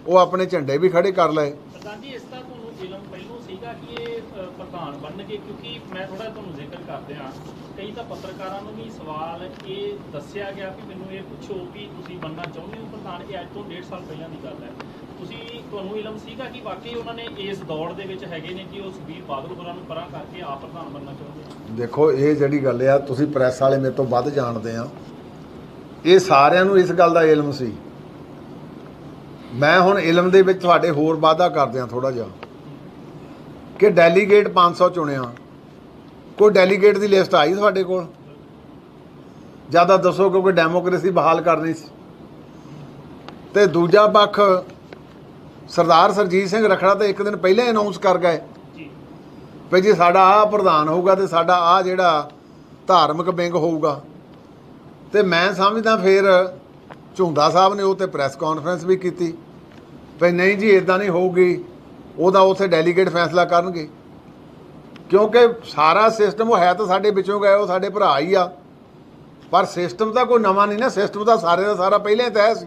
ਉਹ ਆਪਣੇ ਝੰਡੇ ਵੀ ਖੜੇ ਕਰ ਲਏ। ਪ੍ਰਧਾਨ ਜੀ, ਇਸ ਦਾ ਤੁਹਾਨੂੰ ਇਲਮ ਪਹਿਲੋਂ ਸੀਗਾ ਕਿ ਇਹ ਅ, ਪ੍ਰਧਾਨ ਬਣਨਗੇ ਕਿਉਂਕਿ ਮੈਂ ਥੋੜਾ ਤੁਹਾਨੂੰ ਜ਼ਿਕਰ ਕਰਦੇ ਹਾਂ, ਕਈ ਤਾਂ ਪੱਤਰਕਾਰਾਂ ਨੂੰ ਵੀ ਸਵਾਲ ਇਹ ਦੱਸਿਆ ਗਿਆ ਕਿ ਮੈਨੂੰ ਇਹ ਪੁੱਛੋ ਵੀ ਤੁਸੀਂ ਬਣਨਾ ਚਾਹੁੰਦੇ ਹੋ ਪ੍ਰਧਾਨ, ਇਹ ਅੱਜ ਤੋਂ 1.5 ਸਾਲ ਪਹਿਲਾਂ ਦੀ ਗੱਲ ਹੈ। ਤੁਸੀਂ, ਤੁਹਾਨੂੰ ਇਲਮ ਸੀਗਾ ਕਿ ਵਾਕਈ ਉਹਨਾਂ ਨੇ ਇਸ ਦੌੜ ਦੇ ਵਿੱਚ ਹੈਗੇ ਨੇ ਕਿ ਉਹ ਸੁਖਬੀਰ ਬਾਦਲ ਹੋਰਾਂ ਨੂੰ ਪਰਾਂ ਕਰਕੇ ਆਪ ਪ੍ਰਧਾਨ ਬਣਨਾ ਚਾਹੁੰਦੇ ਦੇਖੋ, ਇਹ ਜਿਹੜੀ ਗੱਲ ਆ, ਤੁਸੀਂ ਪ੍ਰੈਸ ਵਾਲੇ ਮੇਰੇ ਤੋਂ ਵੱਧ ਜਾਣਦੇ ਆ। ਇਹ ਸਾਰਿਆਂ ਨੂੰ ਇਸ ਗੱਲ ਦਾ ਇਲਮ ਸੀ। ਮੈਂ ਹੁਣ ਇਲਮ ਦੇ ਵਿੱਚ ਤੁਹਾਡੇ ਹੋਰ ਵਾਅਦਾ ਕਰਦੇ ਆ ਥੋੜਾ ਜਿਹਾ। ਕਿ ਡੈਲੀਗੇਟ 500 ਚੁਣਿਆ। ਕੋਈ ਡੈਲੀਗੇਟ ਦੀ ਲਿਸਟ ਆਈ ਤੁਹਾਡੇ ਕੋਲ? ਜ਼ਿਆਦਾ ਦੱਸੋ ਕਿਉਂਕਿ ਡੈਮੋਕ੍ਰੇਸੀ ਬਹਾਲ ਕਰਨੀ ਸੀ। ਤੇ ਦੂਜਾ ਪੱਖ ਸਰਦਾਰ ਸਰਜੀਤ ਸਿੰਘ ਰਖੜਾ ਤਾਂ ਇੱਕ ਦਿਨ ਪਹਿਲਾਂ ਅਨਾਉਂਸ ਕਰ ਗਏ ਜੀ। ਵੀ ਜੀ ਸਾਡਾ ਆ ਪ੍ਰਧਾਨ ਹੋਊਗਾ ਤੇ ਸਾਡਾ ਆ ਜਿਹੜਾ ਧਾਰਮਿਕ ਵਿੰਗ ਹੋਊਗਾ। ਤੇ ਮੈਂ ਸਮਝਦਾ ਫਿਰ ਝੁੰਦਾ ਸਾਹਿਬ ਨੇ ਉਹ ਤੇ ਪ੍ਰੈਸ ਕਾਨਫਰੰਸ ਵੀ ਕੀਤੀ ਵੀ ਨਹੀਂ ਜੀ ਇਦਾਂ ਨਹੀਂ ਹੋਊਗੀ। ਉਹਦਾ ਉੱਥੇ ਡੈਲੀਗੇਟ ਫੈਸਲਾ ਕਰਨਗੇ। ਕਿਉਂਕਿ ਸਾਰਾ ਸਿਸਟਮ ਉਹ ਹੈ ਤਾਂ ਸਾਡੇ ਵਿੱਚੋਂ ਗਏ, ਉਹ ਸਾਡੇ ਭਰਾ ਹੀ ਆ। ਪਰ ਸਿਸਟਮ ਤਾਂ ਕੋਈ ਨਵਾਂ ਨਹੀਂ ਨਾ ਸਿਸਟਮ ਤਾਂ ਸਾਰੇ ਦਾ ਸਾਰਾ ਪਹਿਲਾਂ ਹੀ ਤੈਅ ਸੀ।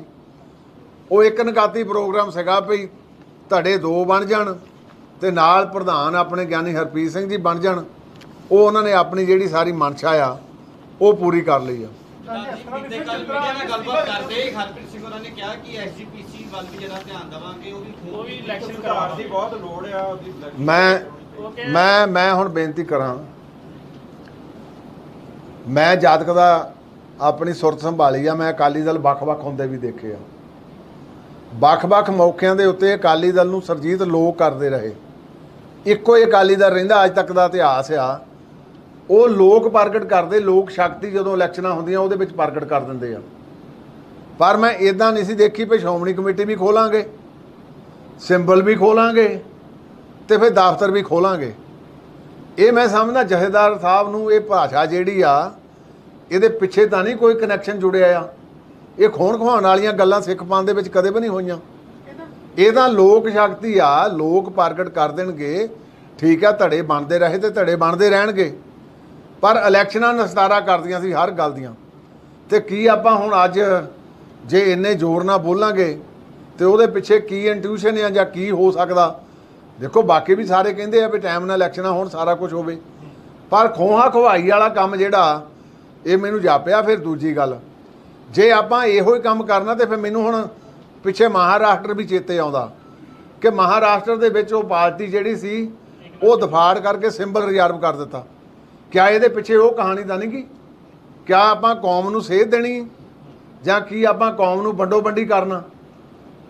ਉਹ ਇੱਕ ਨਕਾਤੀ ਪ੍ਰੋਗਰਾਮ ਸੀਗਾ ਵੀ ਧੜੇ ਦੋ ਬਣ ਜਾਣ ਤੇ ਨਾਲ ਪ੍ਰਧਾਨ ਆਪਣੇ ਗਿਆਨੀ ਹਰਪ੍ਰੀਤ ਸਿੰਘ ਜੀ ਬਣ ਜਾਣ। ਉਹ ਉਹਨਾਂ ਨੇ ਆਪਣੀ ਜਿਹੜੀ ਸਾਰੀ ਮਨਸ਼ਾ ਆ, ਉਹ ਪੂਰੀ ਕਰ ਲਈ ਆ। ਬੀਤੇ ਕੱਲ ਮੀਡੀਆ ਨਾਲ ਗੱਲਬਾਤ ਕਰਦੇ ਹਰਪ੍ਰੀਤ ਸਿੰਘ ਹੋਰਾਂ ਨੇ ਕਿਹਾ ਕਿ ਐਸਜੀਪੀਸੀ ਵੱਲ ਵੀ ਜਿਹੜਾ ਧਿਆਨ ਦੇਵਾਂਗੇ ਉਹ ਵੀ ਉਹ ਵੀ ਇਲੈਕਸ਼ਨ ਸਰਕਾਰ ਦੀ ਕਰਾਉਣ। ਬਹੁਤ ਲੋੜ ਆ ਉਹਦੀ ਮੈਂ ਮੈਂ ਮੈਂ ਹੁਣ ਬੇਨਤੀ ਕਰਾਂ ਮੈਂ ਜਾਤਕ ਦਾ ਆਪਣੀ ਸੁਰਤ ਸੰਭਾਲੀ ਆ ਮੈਂ ਅਕਾਲੀ ਦਲ ਵੱਖ-ਵੱਖ ਹੁੰਦੇ ਵੀ ਦੇਖੇ ਆ। ਵੱਖ-ਵੱਖ ਮੌਕਿਆਂ ਦੇ ਉੱਤੇ ਅਕਾਲੀ ਦਲ ਨੂੰ ਸਰਜੀਤ ਲੋਕ ਕਰਦੇ ਰਹੇ। ਇੱਕੋ ਹੀ ਅਕਾਲੀ ਦਲ ਰਹਿੰਦਾ ਅੱਜ ਤੱਕ ਦਾ ਇਤਿਹਾਸ ਆ। ਉਹ ਲੋਕ ਪ੍ਰਗਟ ਕਰਦੇ, ਲੋਕ ਸ਼ਕਤੀ ਜਦੋਂ ਇਲੈਕਸ਼ਨਾਂ ਹੁੰਦੀਆਂ, ਉਹਦੇ ਵਿੱਚ ਪ੍ਰਗਟ ਕਰ ਦਿੰਦੇ ਆ। ਪਰ ਮੈਂ ਇਦਾਂ ਨਹੀਂ ਸੀ ਦੇਖੀ ਵੀ ਸ਼੍ਰੋਮਣੀ ਕਮੇਟੀ ਵੀ ਖੋਲਾਂਗੇ, ਸਿੰਬਲ ਵੀ ਖੋਲਾਂਗੇ ਤੇ ਫਿਰ ਦਫ਼ਤਰ ਵੀ ਖੋਲਾਂਗੇ। ਇਹ ਮੈਂ ਸਮਝਦਾ ਜਥੇਦਾਰ ਸਾਹਿਬ ਨੂੰ ਇਹ ਭਾਸ਼ਾ ਜਿਹੜੀ ਆ, ਇਹਦੇ ਪਿੱਛੇ ਤਾਂ ਨਹੀਂ ਕੋਈ ਕਨੈਕਸ਼ਨ ਜੁੜਿਆ ਆ। ਇਹ ਖੋਣ ਖਵਾਉਣ ਵਾਲੀਆਂ ਗੱਲਾਂ ਸਿੱਖ ਪੰਥ ਦੇ ਵਿੱਚ ਕਦੇ ਵੀ ਨਹੀਂ ਹੋਈਆਂ। ਇਹ ਤਾਂ ਲੋਕ ਸ਼ਕਤੀ ਆ, ਲੋਕ ਪ੍ਰਗਟ ਕਰ ਦੇਣਗੇ, ਠੀਕ ਆ, ਧੜੇ ਬਣਦੇ ਰਹੇ ਤੇ ਧੜੇ ਬਣਦੇ ਰਹਿਣਗੇ। ਪਰ ਇਲੈਕਸ਼ਨਾਂ ਨਸਤਾਰਾ ਕਰਦੀਆਂ ਸੀ ਹਰ ਗੱਲ ਦੀਆਂ। ਤੇ ਕੀ ਆਪਾਂ ਹੁਣ ਅੱਜ ਜੇ ਇੰਨੇ ਜ਼ੋਰ ਨਾਲ ਬੋਲਾਂਗੇ, ਤੇ ਉਹਦੇ ਪਿੱਛੇ ਕੀ ਇੰਟਿਊਸ਼ਨ ਆ ਜਾਂ ਕੀ ਹੋ ਸਕਦਾ? ਦੇਖੋ, ਬਾਕੀ ਵੀ ਸਾਰੇ ਕਹਿੰਦੇ ਆ ਵੀ ਟਾਈਮ ਨਾਲ ਇਲੈਕਸ਼ਨਾਂ ਹੋਣ, ਸਾਰਾ ਕੁਝ ਹੋਵੇ। ਪਰ ਖੋਹਾ ਖਵਾਈ ਵਾਲਾ ਕੰਮ ਜਿਹੜਾ, ਇਹ ਮੈਨੂੰ ਜਾਪਿਆ ਫਿਰ ਦੂਜੀ ਗੱਲ। ਜੇ ਆਪਾਂ ਇਹੋ ਹੀ ਕੰਮ ਕਰਨਾ, ਤੇ ਫਿਰ ਮੈਨੂੰ ਹੁਣ ਪਿੱਛੇ ਮਹਾਰਾਸ਼ਟਰ ਵੀ ਚੇਤੇ ਆਉਂਦਾ ਕਿ ਮਹਾਰਾਸ਼ਟਰ ਦੇ ਵਿੱਚ ਉਹ ਪਾਰਟੀ ਜਿਹੜੀ ਸੀ, ਉਹ ਦਫਾੜ ਕਰਕੇ ਸਿੰਬਲ ਰਿਜ਼ਰਵ ਕਰ ਦਿੱਤਾ। ਕਿਆ ਇਹਦੇ ਪਿੱਛੇ ਉਹ ਕਹਾਣੀ ਤਾਂ ਨਹੀਂ ਗੀ ਕਿਆ ਆਪਾਂ ਕੌਮ ਨੂੰ ਸੇਧ ਦੇਣੀ ਜਾਂ ਕੀ ਆਪਾਂ ਕੌਮ ਨੂੰ ਵੰਡੋ ਵੰਡੀ ਕਰਨਾ?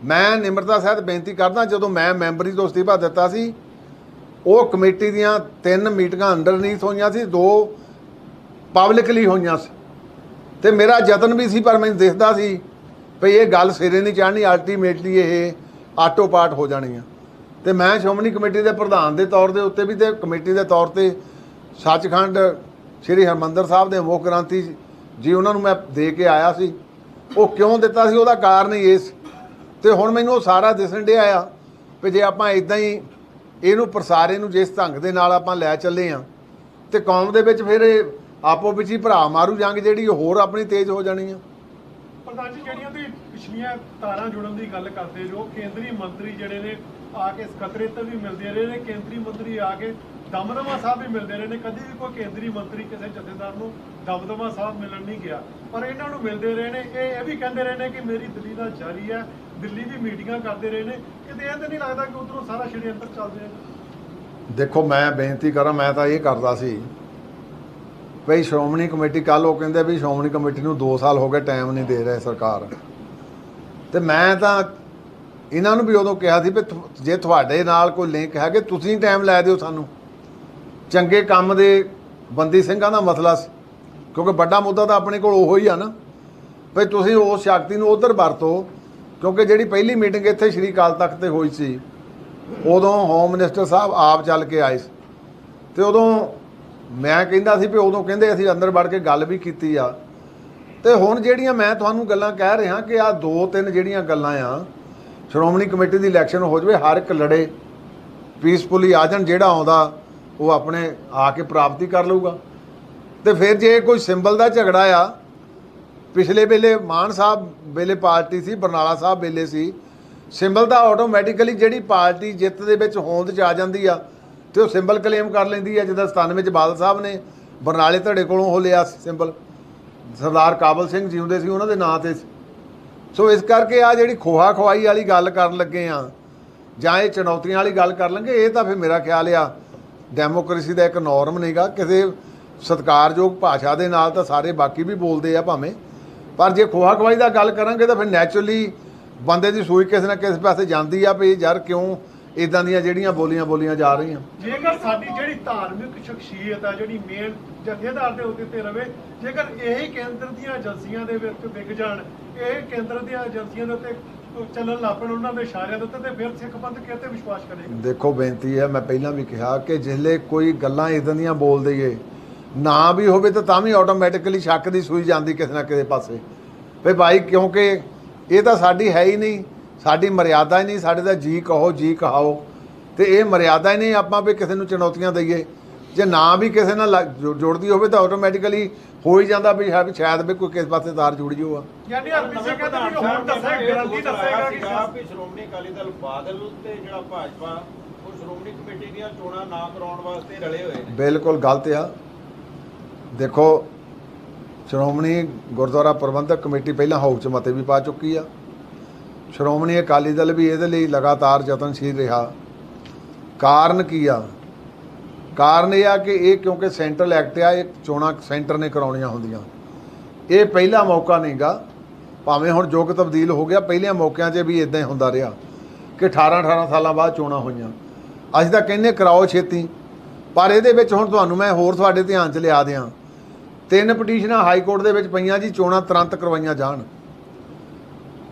ਮੈਂ ਨਿਮਰਤਾ ਸਹਿਤ ਬੇਨਤੀ ਕਰਦਾ, ਜਦੋਂ ਮੈਂ ਮੈਂਬਰੀ ਤੋਂ ਅਸਤੀਫਾ ਦਿੱਤਾ ਸੀ, ਉਹ ਕਮੇਟੀ ਦੀਆਂ ਤਿੰਨ ਮੀਟਿੰਗਾਂ ਅੰਡਰਨੀਥ ਹੋਈਆਂ ਸੀ, ਦੋ ਪਬਲਿਕਲੀ ਹੋਈਆਂ ਸੀ। ਤੇ ਮੇਰਾ ਯਤਨ ਵੀ ਸੀ, ਪਰ ਮੈਨੂੰ ਦਿਖਦਾ ਸੀ ਭਈ ਇਹ ਗੱਲ ਸਿਰੇ ਨਹੀਂ ਚੜ੍ਹਨੀ ਅਲਟੀਮੇਟਲੀ ਇਹ ਆਟੋ ਪਾਟ ਹੋ ਜਾਣੀ ਆ। ਤੇ ਮੈਂ ਸ਼੍ਰੋਮਣੀ ਕਮੇਟੀ ਦੇ ਪ੍ਰਧਾਨ ਦੇ ਤੌਰ ਦੇ ਉੱਤੇ ਵੀ ਤੇ ਕਮੇਟੀ ਦੇ ਤੌਰ ਤੇ ਸੱਚਖੰਡ ਸ੍ਰੀ ਹਰਮੰਦਰ ਸਾਹਿਬ ਦੇ ਮੁੱਖ ਗ੍ਰੰਥੀ ਜੀ ਉਹਨਾਂ ਨੂੰ ਮੈਂ ਦੇ ਕੇ ਆਇਆ ਸੀ। ਉਹ ਕਿਉਂ ਦਿੱਤਾ ਸੀ? ਉਹਦਾ ਕਾਰਨ ਹੀ ਇਸ ਤੇ ਹੁਣ ਮੈਨੂੰ ਉਹ ਸਾਰਾ ਦਿਸਣ ਡਿਆ ਆ ਵੀ ਜੇ ਆਪਾਂ ਇਦਾਂ ਹੀ ਇਹਨੂੰ ਪ੍ਰਸਾਰੇ ਨੂੰ ਜਿਸ ਢੰਗ ਦੇ ਨਾਲ ਆਪਾਂ ਲੈ ਚੱਲੇ ਆ, ਤੇ ਕੌਮ ਦੇ ਵਿੱਚ ਫਿਰ ਆਪੋ ਵਿੱਚ ਹੀ ਭਰਾ ਮਾਰੂ ਜੰਗ ਜਿਹੜੀ ਹੋਰ ਆਪਣੀ ਤੇਜ਼ ਹੋ ਜਾਣੀ ਆ। ਪ੍ਰਧਾਨ ਜੀ, ਜਿਹੜੀਆਂ ਤੁਸੀਂ ਪਿਛਲੀਆਂ ਤਾਰਾਂ ਜੁੜਨ ਦੀ ਗੱਲ ਕਰਦੇ ਜੋ ਕੇਂਦਰੀ ਮੰਤਰੀ ਜਿਹੜੇ ਨੇ ਆ ਕੇ ਖਤਰੇ ਵੀ ਮਿਲਦੇ ਰਹੇ ਨੇ ਕੇਂਦਰੀ ਮੰਤਰੀ ਆ ਕੇ ਦਮਦਮਾ ਸਾਹਿਬ ਵੀ ਮਿਲਦੇ ਰਹੇ ਨੇ, ਕਦੀ ਵੀ ਕੋਈ ਕੇਂਦਰੀ ਮੰਤਰੀ ਕਿਸੇ ਜਥੇਦਾਰ ਨੂੰ ਦਮਦਮਾ ਸਾਹਿਬ ਮਿਲਣ ਨਹੀਂ ਗਿਆ। ਪਰ ਇਹਨਾਂ ਨੂੰ ਮਿਲਦੇ ਰਹੇ ਨੇ, ਇਹ ਇਹ ਵੀ ਕਹਿੰਦੇ ਰਹੇ ਨੇ ਕਿ ਮੇਰੀ ਦਿੱਲੀ ਦਾ ਜਾਰੀ ਹੈ, ਦਿੱਲੀ ਦੀ ਮੀਟਿੰਗਾਂ ਕਰਦੇ ਰਹੇ ਨੇ, ਕਿਤੇ ਇਹ ਤਾਂ ਨਹੀਂ ਲੱਗਦਾ ਕਿ ਉਧਰੋਂ ਸਾਰਾ ਛੜਯੰਤਰ ਚੱਲ ਰਿਹਾ ਦੇਖੋ, ਮੈਂ ਬੇਨਤੀ ਕਰਾਂ, ਮੈਂ ਤਾਂ ਇਹ ਕਰਦਾ ਸੀ ਭਈ ਸ਼੍ਰੋਮਣੀ ਕਮੇਟੀ ਕੱਲ ਉਹ ਕਹਿੰਦੇ ਵੀ ਸ਼੍ਰੋਮਣੀ ਕਮੇਟੀ ਨੂੰ 2 ਸਾਲ ਹੋ ਗਏ ਟਾਈਮ ਨਹੀਂ ਦੇ ਰਹੇ ਸਰਕਾਰ। ਤੇ ਮੈਂ ਤਾਂ ਇਹਨਾਂ ਨੂੰ ਵੀ ਉਦੋਂ ਕਿਹਾ ਸੀ ਵੀ ਜੇ ਤੁਹਾਡੇ ਨਾਲ ਕੋਈ ਲਿੰਕ ਹੈਗੇ, ਤੁਸੀਂ ਟਾਈਮ ਲੈ ਦਿਓ ਸਾਨੂੰ। ਚੰਗੇ ਕੰਮ ਦੇ ਬੰਦੀ ਸਿੰਘਾਂ ਦਾ ਮਸਲਾ ਸੀ। ਕਿਉਂਕਿ ਵੱਡਾ ਮੁੱਦਾ ਤਾਂ ਆਪਣੇ ਕੋਲ ਉਹੋ ਹੀ ਆ ਨਾ। ਵੀ ਤੁਸੀਂ ਉਸ ਸ਼ਕਤੀ ਨੂੰ ਉਧਰ ਵਰਤੋ, ਕਿਉਂਕਿ ਜਿਹੜੀ ਪਹਿਲੀ ਮੀਟਿੰਗ ਇੱਥੇ ਸ਼੍ਰੀ ਅਕਾਲ ਤਖਤ ਤੇ ਹੋਈ ਸੀ, ਉਦੋਂ ਹੋਮ ਮਿਨਿਸਟਰ ਸਾਹਿਬ ਆਪ ਚੱਲ ਕੇ ਆਏ ਸੀ। ਤੇ ਉਦੋਂ ਮੈਂ ਕਹਿੰਦਾ ਸੀ ਵੀ ਉਦੋਂ ਕਹਿੰਦੇ ਅਸੀਂ ਅੰਦਰ ਵੜ ਕੇ ਗੱਲ ਵੀ ਕੀਤੀ ਆ। ਤੇ ਹੁਣ ਜਿਹੜੀਆਂ ਮੈਂ ਤੁਹਾਨੂੰ ਗੱਲਾਂ ਕਹਿ ਰਿਹਾ ਕਿ ਆ ਦੋ ਤਿੰਨ ਜਿਹੜੀਆਂ ਗੱਲਾਂ ਆ, ਸ਼੍ਰੋਮਣੀ ਕਮੇਟੀ ਦੀ ਇਲੈਕਸ਼ਨ ਹੋ ਜਵੇ, ਹਰ ਇੱਕ ਲੜੇ ਪੀਸਫੁਲੀ ਆ ਜਾਣ ਜਿਹੜਾ ਆਉਂਦਾ ਉਹ ਆਪਣੇ ਆ ਕੇ ਪ੍ਰਾਪਤੀ ਕਰ ਲਊਗਾ ਤੇ ਫਿਰ ਜੇ ਕੋਈ ਸਿੰਬਲ ਦਾ ਝਗੜਾ ਆ, ਪਿਛਲੇ ਵੇਲੇ ਮਾਨ ਸਾਹਿਬ ਵੇਲੇ ਪਾਰਟੀ ਸੀ, ਬਰਨਾਲਾ ਸਾਹਿਬ ਵੇਲੇ ਸੀ, ਸਿੰਬਲ ਤਾਂ ਆਟੋਮੈਟਿਕਲੀ ਜਿਹੜੀ ਪਾਰਟੀ ਜਿੱਤ ਦੇ ਵਿੱਚ ਹੋਂਦ ਚ ਆ ਜਾਂਦੀ ਆ, ਤੇ ਉਹ ਸਿੰਬਲ ਕਲੇਮ ਕਰ ਲੈਂਦੀ ਆ, ਜਿੱਦਾਂ 97 'ਚ ਬਾਦਲ ਸਾਹਿਬ ਨੇ ਬਰਨਾਲੇ ਧੜੇ ਕੋਲੋਂ ਉਹ ਲਿਆ ਸਿੰਬਲ ਸਰਦਾਰ ਕਾਬਲ ਸਿੰਘ ਜਿਉਂਦੇ ਸੀ, ਉਹਨਾਂ ਦੇ ਨਾਂ ਤੇ ਸੀ। ਸੋ ਇਸ ਕਰਕੇ ਆ ਜਿਹੜੀ ਖੋਹਾ ਖਵਾਈ ਵਾਲੀ ਗੱਲ ਕਰਨ ਲੱਗੇ ਆ, ਜਾਂ ਇਹ ਚੁਣੌਤੀਆਂ ਵਾਲੀ ਗੱਲ ਕਰ ਲਾਂਗੇ ਇਹ ਤਾਂ ਫਿਰ ਮੇਰਾ ਖਿਆਲ ਆ ਡੈਮੋਕ੍ਰੇਸੀ ਦਾ ਇੱਕ ਨਾਰਮ ਨਹੀਂਗਾ। ਕਿਸੇ ਸਤਿਕਾਰਯੋਗ ਭਾਸ਼ਾ ਦੇ ਨਾਲ ਤਾਂ ਸਾਰੇ ਬਾਕੀ ਵੀ ਬੋਲਦੇ ਆ ਭਾਵੇਂ। ਪਰ ਜੇ ਖੋਹਾ ਖਵਾਈ ਦਾ ਗੱਲ ਕਰਾਂਗੇ ਤਾਂ ਫਿਰ ਨੈਚੁਰਲੀ ਬੰਦੇ ਦੀ ਸੂਈ ਕਿਸੇ ਨਾ ਕਿਸੇ ਪਾਸੇ ਜਾਂਦੀ ਆ ਵੀ ਯਾਰ ਕਿਉਂ ਇਦਾਂ ਦੀਆਂ ਜਿਹੜੀਆਂ ਬੋਲੀਆਂ ਬੋਲੀਆਂ ਜਾ ਰਹੀਆਂ। ਜੇਕਰ ਸਾਡੀ ਜਿਹੜੀ ਧਾਰਮਿਕ ਸ਼ਖਸੀਅਤ ਆ, ਜਿਹੜੀ ਮੇਨ ਜਥੇਦਾਰ ਦੇ ਉੱਤੇ ਤੇ ਰਵੇ, ਜੇਕਰ ਇਹ ਕੇਂਦਰ ਦੀਆਂ ਏਜੰਸੀਆਂ ਦੇ ਵਿੱਚ ਵਿਕ ਜਾਣ, ਇਹ ਕੇਂਦਰ ਦੀਆਂ ਏਜੰਸੀਆਂ ਦੇ ਉੱਤੇ ਚੱਲਣ ਲੱਪਣ ਉਹਨਾਂ ਦੇ ਇਸ਼ਾਰਿਆਂ ਦੇ ਉੱਤੇ ਤੇ ਫਿਰ ਸਿੱਖ ਪੰਥ ਕਿਤੇ ਵਿਸ਼ਵਾਸ ਕਰੇਗਾ? ਦੇਖੋ, ਬੇਨਤੀ ਹੈ, ਮੈਂ ਪਹਿਲਾਂ ਵੀ ਕਿਹਾ ਕਿ ਜਿਸਲੇ ਕੋਈ ਗੱਲਾਂ ਇਦਾਂ ਦੀਆਂ ਬੋਲ ਦਈਏ, ਨਾ ਵੀ ਹੋਵੇ ਤਾਂ ਤਾਂ ਵੀ ਆਟੋਮੈਟਿਕਲੀ ਸ਼ੱਕ ਦੀ ਸੂਈ ਜਾਂਦੀ ਕਿਸੇ ਨਾ ਕਿਸੇ ਪਾਸੇ। ਵੀ ਭਾਈ, ਕਿਉਂਕਿ ਇਹ ਤਾਂ ਸਾਡੀ ਹੈ ਹੀ ਨਹੀਂ, ਸਾਡੀ ਮਰਿਆਦਾ ਹੀ ਨਹੀਂ, ਸਾਡੇ ਦਾ ਜੀ ਕਹੋ, ਜੀ ਕਹਾਓ। ਤੇ ਇਹ ਮਰਿਆਦਾ ਹੀ ਨਹੀਂ ਆਪਾਂ ਵੀ ਕਿਸੇ ਨੂੰ ਚੁਣੌਤੀਆਂ ਦਈਏ। ਜੇ ਨਾ ਵੀ ਕਿਸੇ ਨਾਲ ਜੁੜਦੀ ਹੋਵੇ ਤਾਂ ਆਟੋਮੈਟਿਕਲੀ ਹੋ ਹੀ ਜਾਂਦਾ ਵੀ ਸ਼ਾਇਦ ਸ਼ਾਇਦ ਵੀ ਕੋਈ ਕਿਸੇ ਪਾਸੇ ਤਾਰ ਜੁੜ ਜੂ ਆ। ਯਾਨੀ ਹਰਪ੍ਰੀਤ ਸਿੰਘ ਕਹਿੰਦਾ ਵੀ ਹੁਣ ਦੱਸੇ ਗਰੰਟੀ ਦੱਸੇਗਾ ਕਿ ਸੀਗਾ ਵੀ ਸ਼੍ਰੋਮਣੀ ਅਕਾਲੀ ਦਲ ਬਾਦਲ ਤੇ ਜਿਹੜਾ ਭਾਜਪਾ ਉਹ ਸ਼੍ਰੋਮਣੀ ਕਮੇਟੀ ਦੀਆਂ ਚੋਣਾਂ ਨਾ ਕਰਾਉਣ ਵਾਸਤੇ ਰਲੇ ਹੋਏ ਨੇ। ਬਿਲਕੁਲ ਗਲਤ ਆ। ਦੇਖੋ ਸ਼੍ਰੋਮਣੀ ਗੁਰਦੁਆਰਾ ਪ੍ਰਬੰਧਕ ਕਮੇਟੀ ਪਹਿਲਾਂ ਹੌਕ ਚ ਮਤੇ ਵੀ ਪਾ ਚੁੱਕੀ ਆ। ਸ਼੍ਰੋਮਣੀ ਅਕਾਲੀ ਦਲ ਵੀ ਇਹਦੇ ਲਈ ਲਗਾਤਾਰ ਯਤਨਸ਼ੀਲ ਰਿਹਾ। ਕਾਰਨ ਕੀ ਆ? ਕਾਰਨ ਇਹ ਆ ਕਿ ਇਹ ਕਿਉਂਕਿ ਸੈਂਟਰਲ ਐਕਟ ਆ, ਇਹ ਚੋਣਾਂ ਸੈਂਟਰ ਨੇ ਕਰਾਉਣੀਆਂ ਹੁੰਦੀਆਂ। ਇਹ ਪਹਿਲਾ ਮੌਕਾ ਨਹੀਂਗਾ ਭਾਵੇਂ ਹੁਣ ਯੁੱਗ ਤਬਦੀਲ ਹੋ ਗਿਆ, ਪਹਿਲਿਆਂ ਮੌਕਿਆਂ 'ਚ ਵੀ ਇਦਾਂ ਹੀ ਹੁੰਦਾ ਰਿਹਾ ਕਿ 18 18 ਸਾਲਾਂ ਬਾਅਦ ਚੋਣਾਂ ਹੋਈਆਂ। ਅਸੀਂ ਤਾਂ ਕਹਿੰਦੇ ਕਰਾਓ ਛੇਤੀ। ਪਰ ਇਹਦੇ ਵਿੱਚ ਹੁਣ ਤੁਹਾਨੂੰ ਮੈਂ ਹੋਰ ਤੁਹਾਡੇ ਧਿਆਨ 'ਚ ਲਿਆ ਦਿਆਂ। ਤਿੰਨ ਪਟੀਸ਼ਨਾਂ ਹਾਈ ਕੋਰਟ ਦੇ ਵਿੱਚ ਪਈਆਂ ਜੀ, ਚੋਣਾਂ ਤੁਰੰਤ ਕਰਵਾਈਆਂ ਜਾਣ।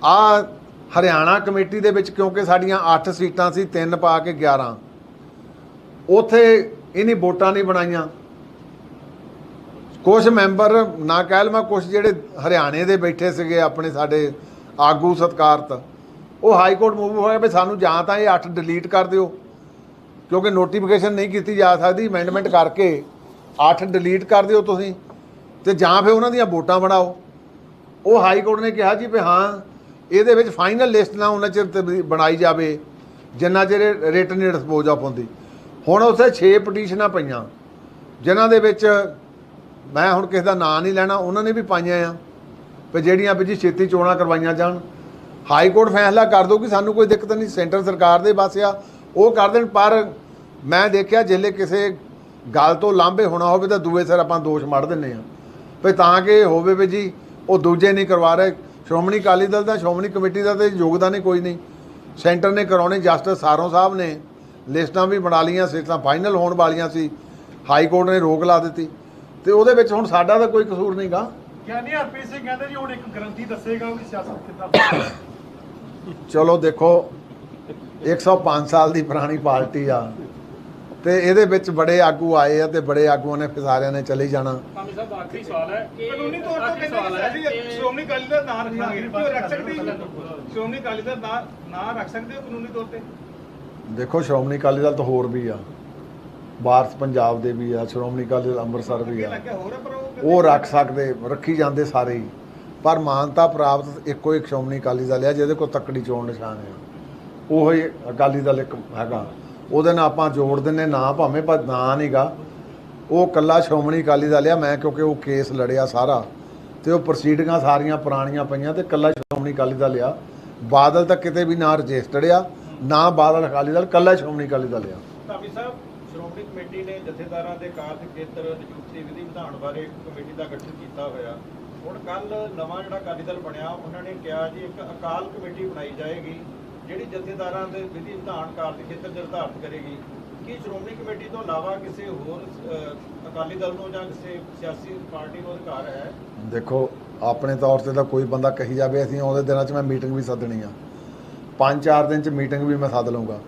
ਆ ਹਰਿਆਣਾ ਕਮੇਟੀ ਦੇ ਵਿੱਚ ਕਿਉਂਕਿ ਸਾਡੀਆਂ 8 ਸੀਟਾਂ ਸੀ 3 ਪਾ ਕੇ 11 ਉਥੇ ਇਹਨੇ ਵੋਟਾਂ ਨਹੀਂ ਬਣਾਈਆਂ। ਕੁਝ ਮੈਂਬਰ ਨਾ ਕਹਿ ਲਵਾਂ ਕੁਝ ਜਿਹੜੇ ਹਰਿਆਣੇ ਦੇ ਬੈਠੇ ਸੀਗੇ ਆਪਣੇ ਸਾਡੇ ਆਗੂ ਸਤਕਾਰਤ ਉਹ ਹਾਈ ਕੋਰਟ ਮੂਵ ਹੋਇਆ ਵੀ ਸਾਨੂੰ ਜਾਂ ਤਾਂ ਇਹ 8 ਡਿਲੀਟ ਕਰ ਦਿਓ, ਕਿਉਂਕਿ ਨੋਟੀਫਿਕੇਸ਼ਨ ਨਹੀਂ ਕੀਤੀ ਜਾ ਸਕਦੀ ਅਮੈਂਡਮੈਂਟ ਕਰਕੇ 8 ਡਿਲੀਟ ਕਰ ਦਿਓ ਤੁਸੀਂ, ਤੇ ਜਾਂ ਫਿਰ ਉਹਨਾਂ ਦੀਆਂ ਵੋਟਾਂ ਬਣਾਓ। ਉਹ ਹਾਈ ਕੋਰਟ ਨੇ ਕਿਹਾ ਜੀ ਵੀ ਹਾਂ, ਇਹਦੇ ਵਿੱਚ ਫਾਈਨਲ ਲਿਸਟ ਨਾ ਉਹਨਾਂ ਚਿਰ ਬਣਾਈ ਜਾਵੇ, ਜਿੰਨਾ ਚਿਰ ਰਿਟਨ ਡਿਸਪੋਜ਼ ਆਫ ਹੁੰਦੀ। ਹੁਣ ਉੱਥੇ 6 ਪਟੀਸ਼ਨਾਂ ਪਈਆਂ, ਜਿਨ੍ਹਾਂ ਦੇ ਵਿੱਚ ਮੈਂ ਹੁਣ ਕਿਸੇ ਦਾ ਨਾਂ ਨਹੀਂ ਲੈਣਾ, ਉਹਨਾਂ ਨੇ ਵੀ ਪਾਈਆਂ ਆ, ਵੀ ਜਿਹੜੀਆਂ ਵੀ ਜੀ ਛੇਤੀ ਚੋਣਾਂ ਕਰਵਾਈਆਂ ਜਾਣ। ਹਾਈ ਕੋਰਟ ਫੈਸਲਾ ਕਰ ਦੋ ਕਿ ਸਾਨੂੰ ਕੋਈ ਦਿੱਕਤ ਨਹੀਂ, ਸੈਂਟਰ ਸਰਕਾਰ ਦੇ ਪਾਸੇ ਆ, ਉਹ ਕਰ ਦੇਣ, ਪਰ ਮੈਂ ਦੇਖਿਆ ਜਿੱਲੇ ਕਿਸੇ ਗੱਲ ਤੋਂ ਲਾਂਭੇ ਹੋਣਾ ਹੋਵੇ ਤਾਂ ਦੂਏ ਸਿਰ ਆਪਾਂ ਦੋਸ਼ ਮੜ ਦਿੰਨੇ ਆ। ਵੀ ਤਾਂ ਕਿ ਹੋਵੇ ਵੀ ਜੀ, ਉਹ ਦੂਜੇ ਨਹੀਂ ਕਰਵਾ ਰਹੇ। ਸ਼੍ਰੋਮਣੀ ਅਕਾਲੀ ਦਲ ਦਾ, ਸ਼੍ਰੋਮਣੀ ਕਮੇਟੀ ਦਾ ਤੇ ਯੋਗਦਾਨ ਹੀ ਕੋਈ ਨਹੀਂ। ਸੈਂਟਰ ਨੇ ਕਰਾਉਣੇ, ਜਸਟਿਸ ਸਾਰੋਂ ਸਾਹਿਬ ਨੇ ਲਿਸਟਾਂ ਵੀ ਬਣਾ ਲੀਆਂ ਸੀਟਾਂ ਫਾਈਨਲ ਹੋਣ ਵਾਲੀਆਂ ਸੀ। ਹਾਈ ਕੋਰਟ ਨੇ ਰੋਕ ਲਾ ਦਿੱਤੀ। ਤੇ ਉਹਦੇ ਵਿੱਚ ਹੁਣ ਸਾਡਾ ਤਾਂ ਕੋਈ ਕਸੂਰ ਨਹੀਂਗਾ ਯਾਨੀ ਹਰਪ੍ਰੀਤ ਸਿੰਘ ਕਹਿੰਦੇ ਜੀ ਹੁਣ ਇੱਕ ਗਰੰਟੀ ਦੱਸੇਗਾ ਕਿ ਸਿਆਸਤ ਕਿੱਦਾਂ ਚਲੋ ਦੇਖੋ 105 ਸਾਲ ਦੀ ਪੁਰਾਣੀ ਪਾਰਟੀ ਆ। ਤੇ ਇਹਦੇ ਵਿੱਚ ਬੜੇ ਆਗੂ ਆਏ ਆ ਤੇ ਬੜੇ ਆਗੂਆਂ ਨੇ ਫਿਰ ਸਾਰਿਆਂ ਨੇ ਚਲੇ ਜਾਣਾ। ਕਾਮੀ ਸਾਹਿਬ ਆਖਰੀ ਸਵਾਲ ਹੈ। ਕਿ ਕਾਨੂੰਨੀ ਤੌਰ ਤੇ ਕਹਿੰਦੇ ਅਸੀਂ ਸ਼੍ਰੋਮਣੀ ਅਕਾਲੀ ਦਾ ਨਾਂ ਰੱਖਾਂਗੇ। ਕਿ ਉਹ ਰੱਖ ਸਕਦੇ ਜੀ? ਸ਼੍ਰੋਮਣੀ ਅਕਾਲੀ ਦਾ ਨਾਂ ਨਾਂ ਰੱਖ ਸਕਦੇ ਹੋ ਕਾਨੂੰਨੀ ਤੌਰ ਤੇ? ਦੇਖੋ ਸ਼੍ਰੋਮਣੀ ਅਕਾਲੀ ਦਲ ਤਾਂ ਹੋਰ ਵੀ ਆ। ਭਾਰਤ ਪੰਜਾਬ ਦੇ ਵੀ ਆ ਸ਼੍ਰੋਮਣੀ ਅਕਾਲੀ ਦਲ ਅੰਮ੍ਰਿਤਸਰ ਵੀ ਆ। ਹੈ ਉਹ ਰੱਖ ਸਕਦੇ ਰੱਖੀ ਜਾਂਦੇ ਸਾਰੇ ਹੀ। ਪਰ ਮਾਨਤਾ ਪ੍ਰਾਪਤ ਇੱਕੋ ਇੱਕ ਸ਼੍ਰੋਮਣੀ ਅਕਾਲੀ ਦਲ ਆ ਜਿਹਦੇ ਕੋਲ ਤੱਕੜੀ ਚੋਣ ਨਿਸ਼ਾਨ ਆ। ਉਹ ਹੀ ਅਕਾਲੀ ਦਲ ਇੱਕ ਹੈਗਾ। ਉਹਦੇ ਨਾਲ ਆਪਾਂ ਜੋੜ ਦਿੰਨੇ ਨਾ ਭਾਵੇਂ ਪਰ ਨਾਂ ਨਹੀਂਗਾ ਉਹ ਕੱਲਾ ਸ਼੍ਰੋਮਣੀ ਅਕਾਲੀ ਦਲ ਆ ਮੈਂ ਕਿਉਂਕਿ ਉਹ ਕੇਸ ਲੜਿਆ ਸਾਰਾ। ਤੇ ਉਹ ਪ੍ਰੋਸੀਡਿੰਗਾਂ ਸਾਰੀਆਂ ਪੁਰਾਣੀਆਂ ਪਈਆਂ ਤੇ ਕੱਲਾ ਸ਼੍ਰੋਮਣੀ ਅਕਾਲੀ ਦਲ ਆ। ਬਾਦਲ ਤਾਂ ਕਿਤੇ ਵੀ ਨਾ ਰਜਿਸਟਰਡ ਆ। ਨਾ ਬਾਦਲ ਅਕਾਲੀ ਦਲ ਕੱਲਾ ਸ਼੍ਰੋਮਣੀ ਅਕਾਲੀ ਦਲ ਆ। ਧਾਮੀ ਸਾਹਿਬ ਸ਼੍ਰੋਮਣੀ ਕਮੇਟੀ ਨੇ ਜਥੇਦਾਰਾਂ ਦੇ ਕਾਰਜ ਖੇਤਰ ਨਿਯੁਕਤੀ ਵਿਧੀ ਵਿਧਾਨ ਬਾਰੇ ਇੱਕ ਕਮੇਟੀ ਦਾ ਗਠਨ ਕੀਤਾ ਹੋਇਆ। ਹੁਣ ਕੱਲ ਨਵਾਂ ਜਿਹੜਾ ਅਕਾਲੀ ਦਲ ਬਣਿਆ ਉਹਨਾਂ ਨੇ ਕਿਹਾ ਜੀ ਇੱਕ ਅਕਾਲ ਕਮੇਟੀ ਬਣਾਈ ਜਾਏਗੀ ਜਿਹੜੀ ਜਥੇਦਾਰਾਂ ਦੇ ਵਿਧੀ ਵਿਧਾਨ ਕਾਰ ਦੀ ਖੇਤਰ ਨਿਰਧਾਰਤ ਕਰੇਗੀ। ਕੀ ਸ਼੍ਰੋਮਣੀ ਕਮੇਟੀ ਤੋਂ ਇਲਾਵਾ ਕਿਸੇ ਹੋਰ ਅਕਾਲੀ ਦਲ ਨੂੰ ਜਾਂ ਕਿਸੇ ਸਿਆਸੀ ਪਾਰਟੀ ਨੂੰ ਅਧਿਕਾਰ ਹੈ? ਦੇਖੋ ਆਪਣੇ ਤੌਰ ਤੇ ਤਾਂ ਕੋਈ ਬੰਦਾ ਕਹੀ ਜਾਵੇ ਅਸੀਂ ਆਉਂਦੇ ਦਿਨਾਂ 'ਚ ਮੈਂ ਮੀਟਿੰਗ ਵੀ ਸੱਦਣੀ ਆ। ਪੰਜ ਚਾਰ ਦਿਨ 'ਚ ਮੀਟਿੰਗ ਵੀ ਮੈਂ ਸੱਦ ਲਊਂਗਾ।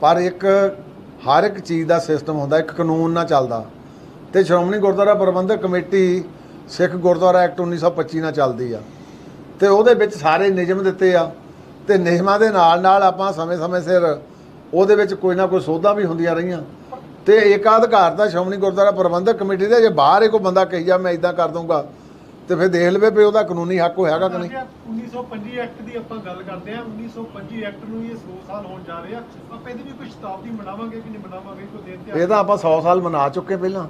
ਪਰ ਇੱਕ, ਹਰ ਇੱਕ ਚੀਜ਼ ਦਾ ਸਿਸਟਮ ਹੁੰਦਾ, ਇੱਕ ਕਾਨੂੰਨ ਨਾਲ ਚੱਲਦਾ। ਤੇ ਸ਼੍ਰੋਮਣੀ ਗੁਰਦੁਆਰਾ ਪ੍ਰਬੰਧਕ ਕਮੇਟੀ ਸਿੱਖ ਗੁਰਦੁਆਰਾ ਐਕਟ 1925 ਨਾਲ ਚੱਲਦੀ ਆ। ਤੇ ਉਹਦੇ ਵਿੱਚ ਸਾਰੇ ਨਿਯਮ ਦਿੱਤੇ ਆ। ਤੇ ਨਿਯਮਾਂ ਦੇ ਨਾਲ ਨਾਲ ਆਪਾਂ ਸਮੇਂ-ਸਮੇਂ ਸਿਰ ਉਹਦੇ ਵਿੱਚ ਕੋਈ ਨਾ ਕੋਈ ਸੋਧਾਂ ਵੀ ਹੁੰਦੀਆਂ ਰਹੀਆਂ। ਤੇ ਏਕਾਧਿਕਾਰ ਦਾ ਸ਼੍ਰੋਮਣੀ ਗੁਰਦੁਆਰਾ ਪ੍ਰਬੰਧਕ ਕਮੇਟੀ ਦਾ ਜੇ ਬਾਹਰ ਹੀ ਕੋਈ ਬੰਦਾ ਕਹੀ ਜਾ, ਮੈਂ ਇਦਾਂ ਕਰ ਦੂੰਗਾ ਤੇ ਫਿਰ ਦੇਖ ਲਵੇ ਵੀ ਉਹਦਾ ਕਾਨੂੰਨੀ ਹੱਕ ਹੋਇਆਗਾ ਕਿ ਨਹੀਂ। 1925 ਐਕਟ ਦੀ ਆਪਾਂ ਗੱਲ ਕਰਦੇ ਆ 1925 ਐਕਟ ਨੂੰ ਇਹ 100 ਸਾਲ ਹੋਣ ਜਾ ਰਹੇ ਆ। ਆਪਾਂ ਇਹਦੀ ਵੀ ਕੋਈ ਸ਼ਤਾਬਦੀ ਮਨਾਵਾਂਗੇ ਕਿ ਨਹੀਂ ਮਨਾਵਾਂਗੇ ਕੋਈ ਦਿਨ ਤੇ ਇਹ ਤਾਂ ਆਪਾਂ 100 ਸਾਲ ਮਨਾ ਚੁੱਕੇ ਪਹਿਲਾਂ।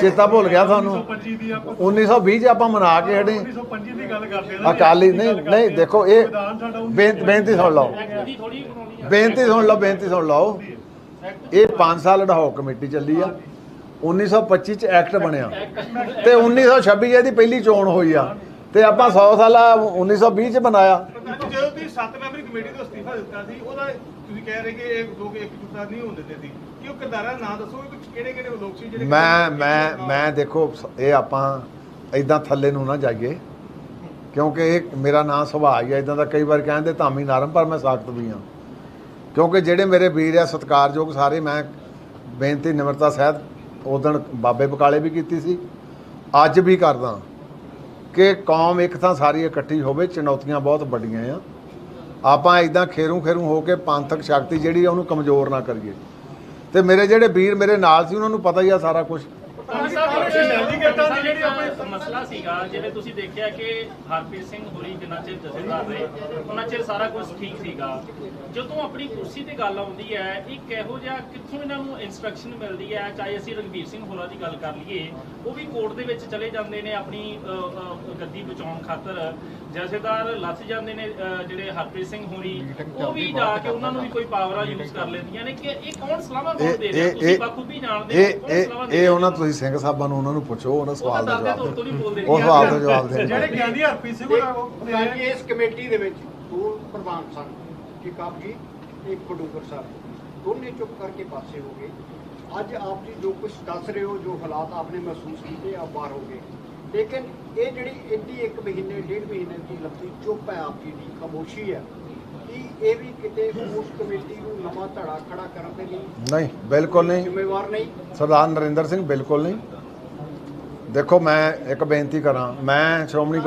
ਚੇਤਾ ਭੁੱਲ ਗਿਆ ਤੁਹਾਨੂੰ। 1925 ਦੀ ਆਪਾਂ 1920 ਚ ਆਪਾਂ ਮਨਾ ਕੇ ਹਟੇ। 1925 ਦੀ ਗੱਲ ਕਰਦੇ ਆ ਅਕਾਲੀ ਨਹੀਂ ਨਹੀਂ। ਦੇਖੋ ਇਹ ਸੰਵਿਧਾਨ ਸਾਡਾ 1925 ਬੇਨ- ਬੇਨਤੀ ਸੁਣ ਲਓ। ਬੇਨਤੀ ਸੁਣ ਲਓ ਬੇਨਤੀ ਸੁਣ ਲਓ। ਇਹ 5 ਸਾਲ ਅਡਾਓ ਕਮੇਟੀ ਚੱਲੀ ਆ। 1925 ਚ ਐਕਟ ਬਣਿਆ। ਤੇ 1926 ਚ ਇਹਦੀ ਪਹਿਲੀ ਚੋਣ ਹੋਈ ਆ। ਤੇ ਆਪਾਂ 100 ਸਾਲਾ 1920 ਚ ਬਣਾਇਆ। ਜਦੋਂ ਤੁਸੀਂ ਸੱਤ ਮੈਂਬਰੀ ਕਮੇਟੀ ਤੋਂ ਅਸਤੀਫਾ ਦਿੱਤਾ ਸੀ ਉਹਦਾ ਤੁਸੀਂ ਕਹਿ ਰਹੇ ਕਿ ਇਹ ਲੋਕ ਇੱਕ ਜੁੱਟਾ ਨਹੀਂ ਹੋਣ ਦਿੰਦੇ ਸੀ। ਕਿ ਉਹ ਕਿਰਦਾਰਾਂ ਨਾਂ ਦੱਸੋ ਕਿ ਕਿਹੜੇ ਕਿਹੜੇ ਲੋਕ ਸੀ ਜਿਹੜੇ ਮੈਂ ਮੈਂ ਮੈਂ ਦੇਖੋ ਇਹ ਆਪਾਂ ਇਦਾਂ ਥੱਲੇ ਨੂੰ ਨਾ ਜਾਈਏ। ਕਿਉਂਕਿ ਇਹ ਮੇਰਾ ਨਾਂ ਸੁਭਾਅ ਹੀ ਹੈ ਇਦਾਂ ਦਾ ਕਈ ਵਾਰ ਕਹਿੰਦੇ ਧਾਮੀ ਨਰਮ ਪਰ ਮੈਂ ਸਖਤ ਵੀ ਹਾਂ। ਕਿਉਂਕਿ ਜਿਹੜੇ ਮੇਰੇ ਵੀਰ ਆ ਸਤਿਕਾਰਯੋਗ ਸਾਰੇ ਮੈਂ ਬੇਨਤੀ ਨਿਮਰਤਾ ਸਹਿਤ ਉਦਣ ਬਾਬੇ ਬਕਾਲੇ ਵੀ ਕੀਤੀ ਸੀ। ਅੱਜ ਵੀ ਕਰਦਾ ਕਿ ਕੌਮ ਇੱਕ ਤਾਂ ਸਾਰੀ ਇਕੱਠੀ ਹੋਵੇ, ਚੁਣੌਤੀਆਂ ਬਹੁਤ ਵੱਡੀਆਂ ਆ। ਆਪਾਂ ਇਦਾਂ ਖੇਰੂ ਖੇਰੂ ਹੋ ਕੇ ਪੰਥਕ ਸ਼ਕਤੀ ਜਿਹੜੀ ਆ ਉਹਨੂੰ ਕਮਜ਼ੋਰ ਨਾ ਕਰੀਏ। ਤੇ ਮੇਰੇ ਜਿਹੜੇ ਵੀਰ ਮੇਰੇ ਨਾਲ ਸੀ, ਉਹਨਾਂ ਨੂੰ ਪਤਾ ਹੀ ਆ ਸਾਰਾ ਕੁਝ ਮਸਲਾ ਸੀਗਾ ਜਿਵੇਂ ਤੁਸੀਂ ਦੇਖਿਆ ਕਿ ਹਰਪ੍ਰੀਤ ਸਿੰਘ ਹੋਰੀ ਜਿੰਨਾ ਚਿਰ ਜਥੇਦਾਰ ਰਹੇ ਉਹਨਾਂ ਚਿਰ ਸਾਰਾ ਕੁਝ ਠੀਕ ਸੀਗਾ। ਜਦੋਂ ਆਪਣੀ ਕੁਰਸੀ ਤੇ ਗੱਲ ਆਉਂਦੀ ਹੈ ਇਹੋ ਜਿਹਾ ਕਿੱਥੋਂ ਇਹਨਾਂ ਨੂੰ ਇਨਸਟਰਕਸ਼ਨ ਮਿਲਦੀ ਹੈ? ਚਾਹੇ ਅਸੀਂ ਰਘਬੀਰ ਸਿੰਘ ਹੋਰਾਂ ਦੀ ਗੱਲ ਕਰ ਲਈਏ ਉਹ ਵੀ ਕੋਰਟ ਦੇ ਵਿੱਚ ਚਲੇ ਜਾਂਦੇ ਨੇ ਆਪਣੀ ਗੱਦੀ ਬਚਾਉਣ ਖਾਤਰ। ਜਥੇਦਾਰ ਲੱਥ ਜਾਂਦੇ ਨੇ ਜਿਹੜੇ ਹਰਪ੍ਰੀਤ ਸਿੰਘ ਹੋਰੀ ਉਹ ਵੀ ਜਾ ਕੇ ਉਹਨਾਂ ਨੂੰ ਵੀ ਕੋਈ ਪਾਵਰਾਂ ਯੂਜ਼ ਕਰ ਲੈਂਦੀਆਂ ਨੇ ਕਿ ਇਹ ਕੌਣ ਸਲਾਹਾਂ ਦੇ ਰਿਹਾ? ਤੁਸੀਂ ਬਖੂਬੀ ਜਾਣਦੇ ਹੋ ਇਹ ਇਹ ਉਹਨਾਂ ਤੁਸੀਂ ਸਿੰਘ ਸਾਹਿਬਾਂ ਨੂੰ ਉਹਨਾਂ ਨੂੰ ਪੁੱਛੋ ਉਹਨਾਂ ਸਵਾਲ ਦਾ ਜਵਾਬ ਬੋਲਦੇ ਉਹ ਸਵਾਲ ਦਾ ਜਵਾਬ ਦੇਣ ਜਿਹੜੇ ਗਿਆਨੀ ਹਰਪ੍ਰੀਤ ਸਿੰਘ ਹੋਣਾ ਉਹ ਸਾਡੀ ਇਸ ਕਮੇਟੀ ਦੇ ਵਿੱਚ ਦੋ ਪ੍ਰਧਾਨ ਸਨ ਇੱਕ ਆਪ ਜੀ ਇੱਕ ਬਡੂਗਰ ਸਾਹਿਬ। ਦੋਨੇ ਚੁੱਪ ਕਰਕੇ ਪਾਸੇ ਹੋ ਗਏ। ਅੱਜ ਆਪ ਜੀ ਜੋ ਕੁਝ ਦੱਸ ਰਹੇ ਹੋ ਜੋ ਹਾਲਾਤ ਆਪਨੇ ਮਹਿਸੂਸ ਕੀਤੇ ਆ ਬਾਹਰ ਹੋ ਗਏ। ਲੇਕਿਨ ਇਹ ਜਿਹੜੀ ਇੰਨੀ ਇੱਕ ਮਹੀਨੇ ਡੇਢ ਮਹੀਨੇ ਦੀ ਲੰਬੀ ਚੁੱਪ ਹੈ ਆਪ ਜੀ ਦੀ ਖਾਮੋਸ਼ੀ ਹੈ। ਇਹ ਵੀ ਕਿਤੇ ਉਸ ਕਮੇਟੀ ਨੂੰ ਨਵਾਂ ਧੜਾ ਖੜਾ ਕਰਨ ਦੇ ਲਈ ਨਹੀਂ ਬਿਲਕੁਲ ਨਹੀਂ। ਜ਼ਿੰਮੇਵਾਰ ਨਹੀਂ। ਸਰਦਾਰ ਨਰਿੰਦਰ ਸਿੰਘ ਬਿਲਕੁਲ ਨਹੀਂ। ਦੇਖੋ ਮੈਂ ਇੱਕ ਬੇਨਤੀ ਕਰਾਂ ਮੈਂ ਸ਼੍ਰੋਮਣੀ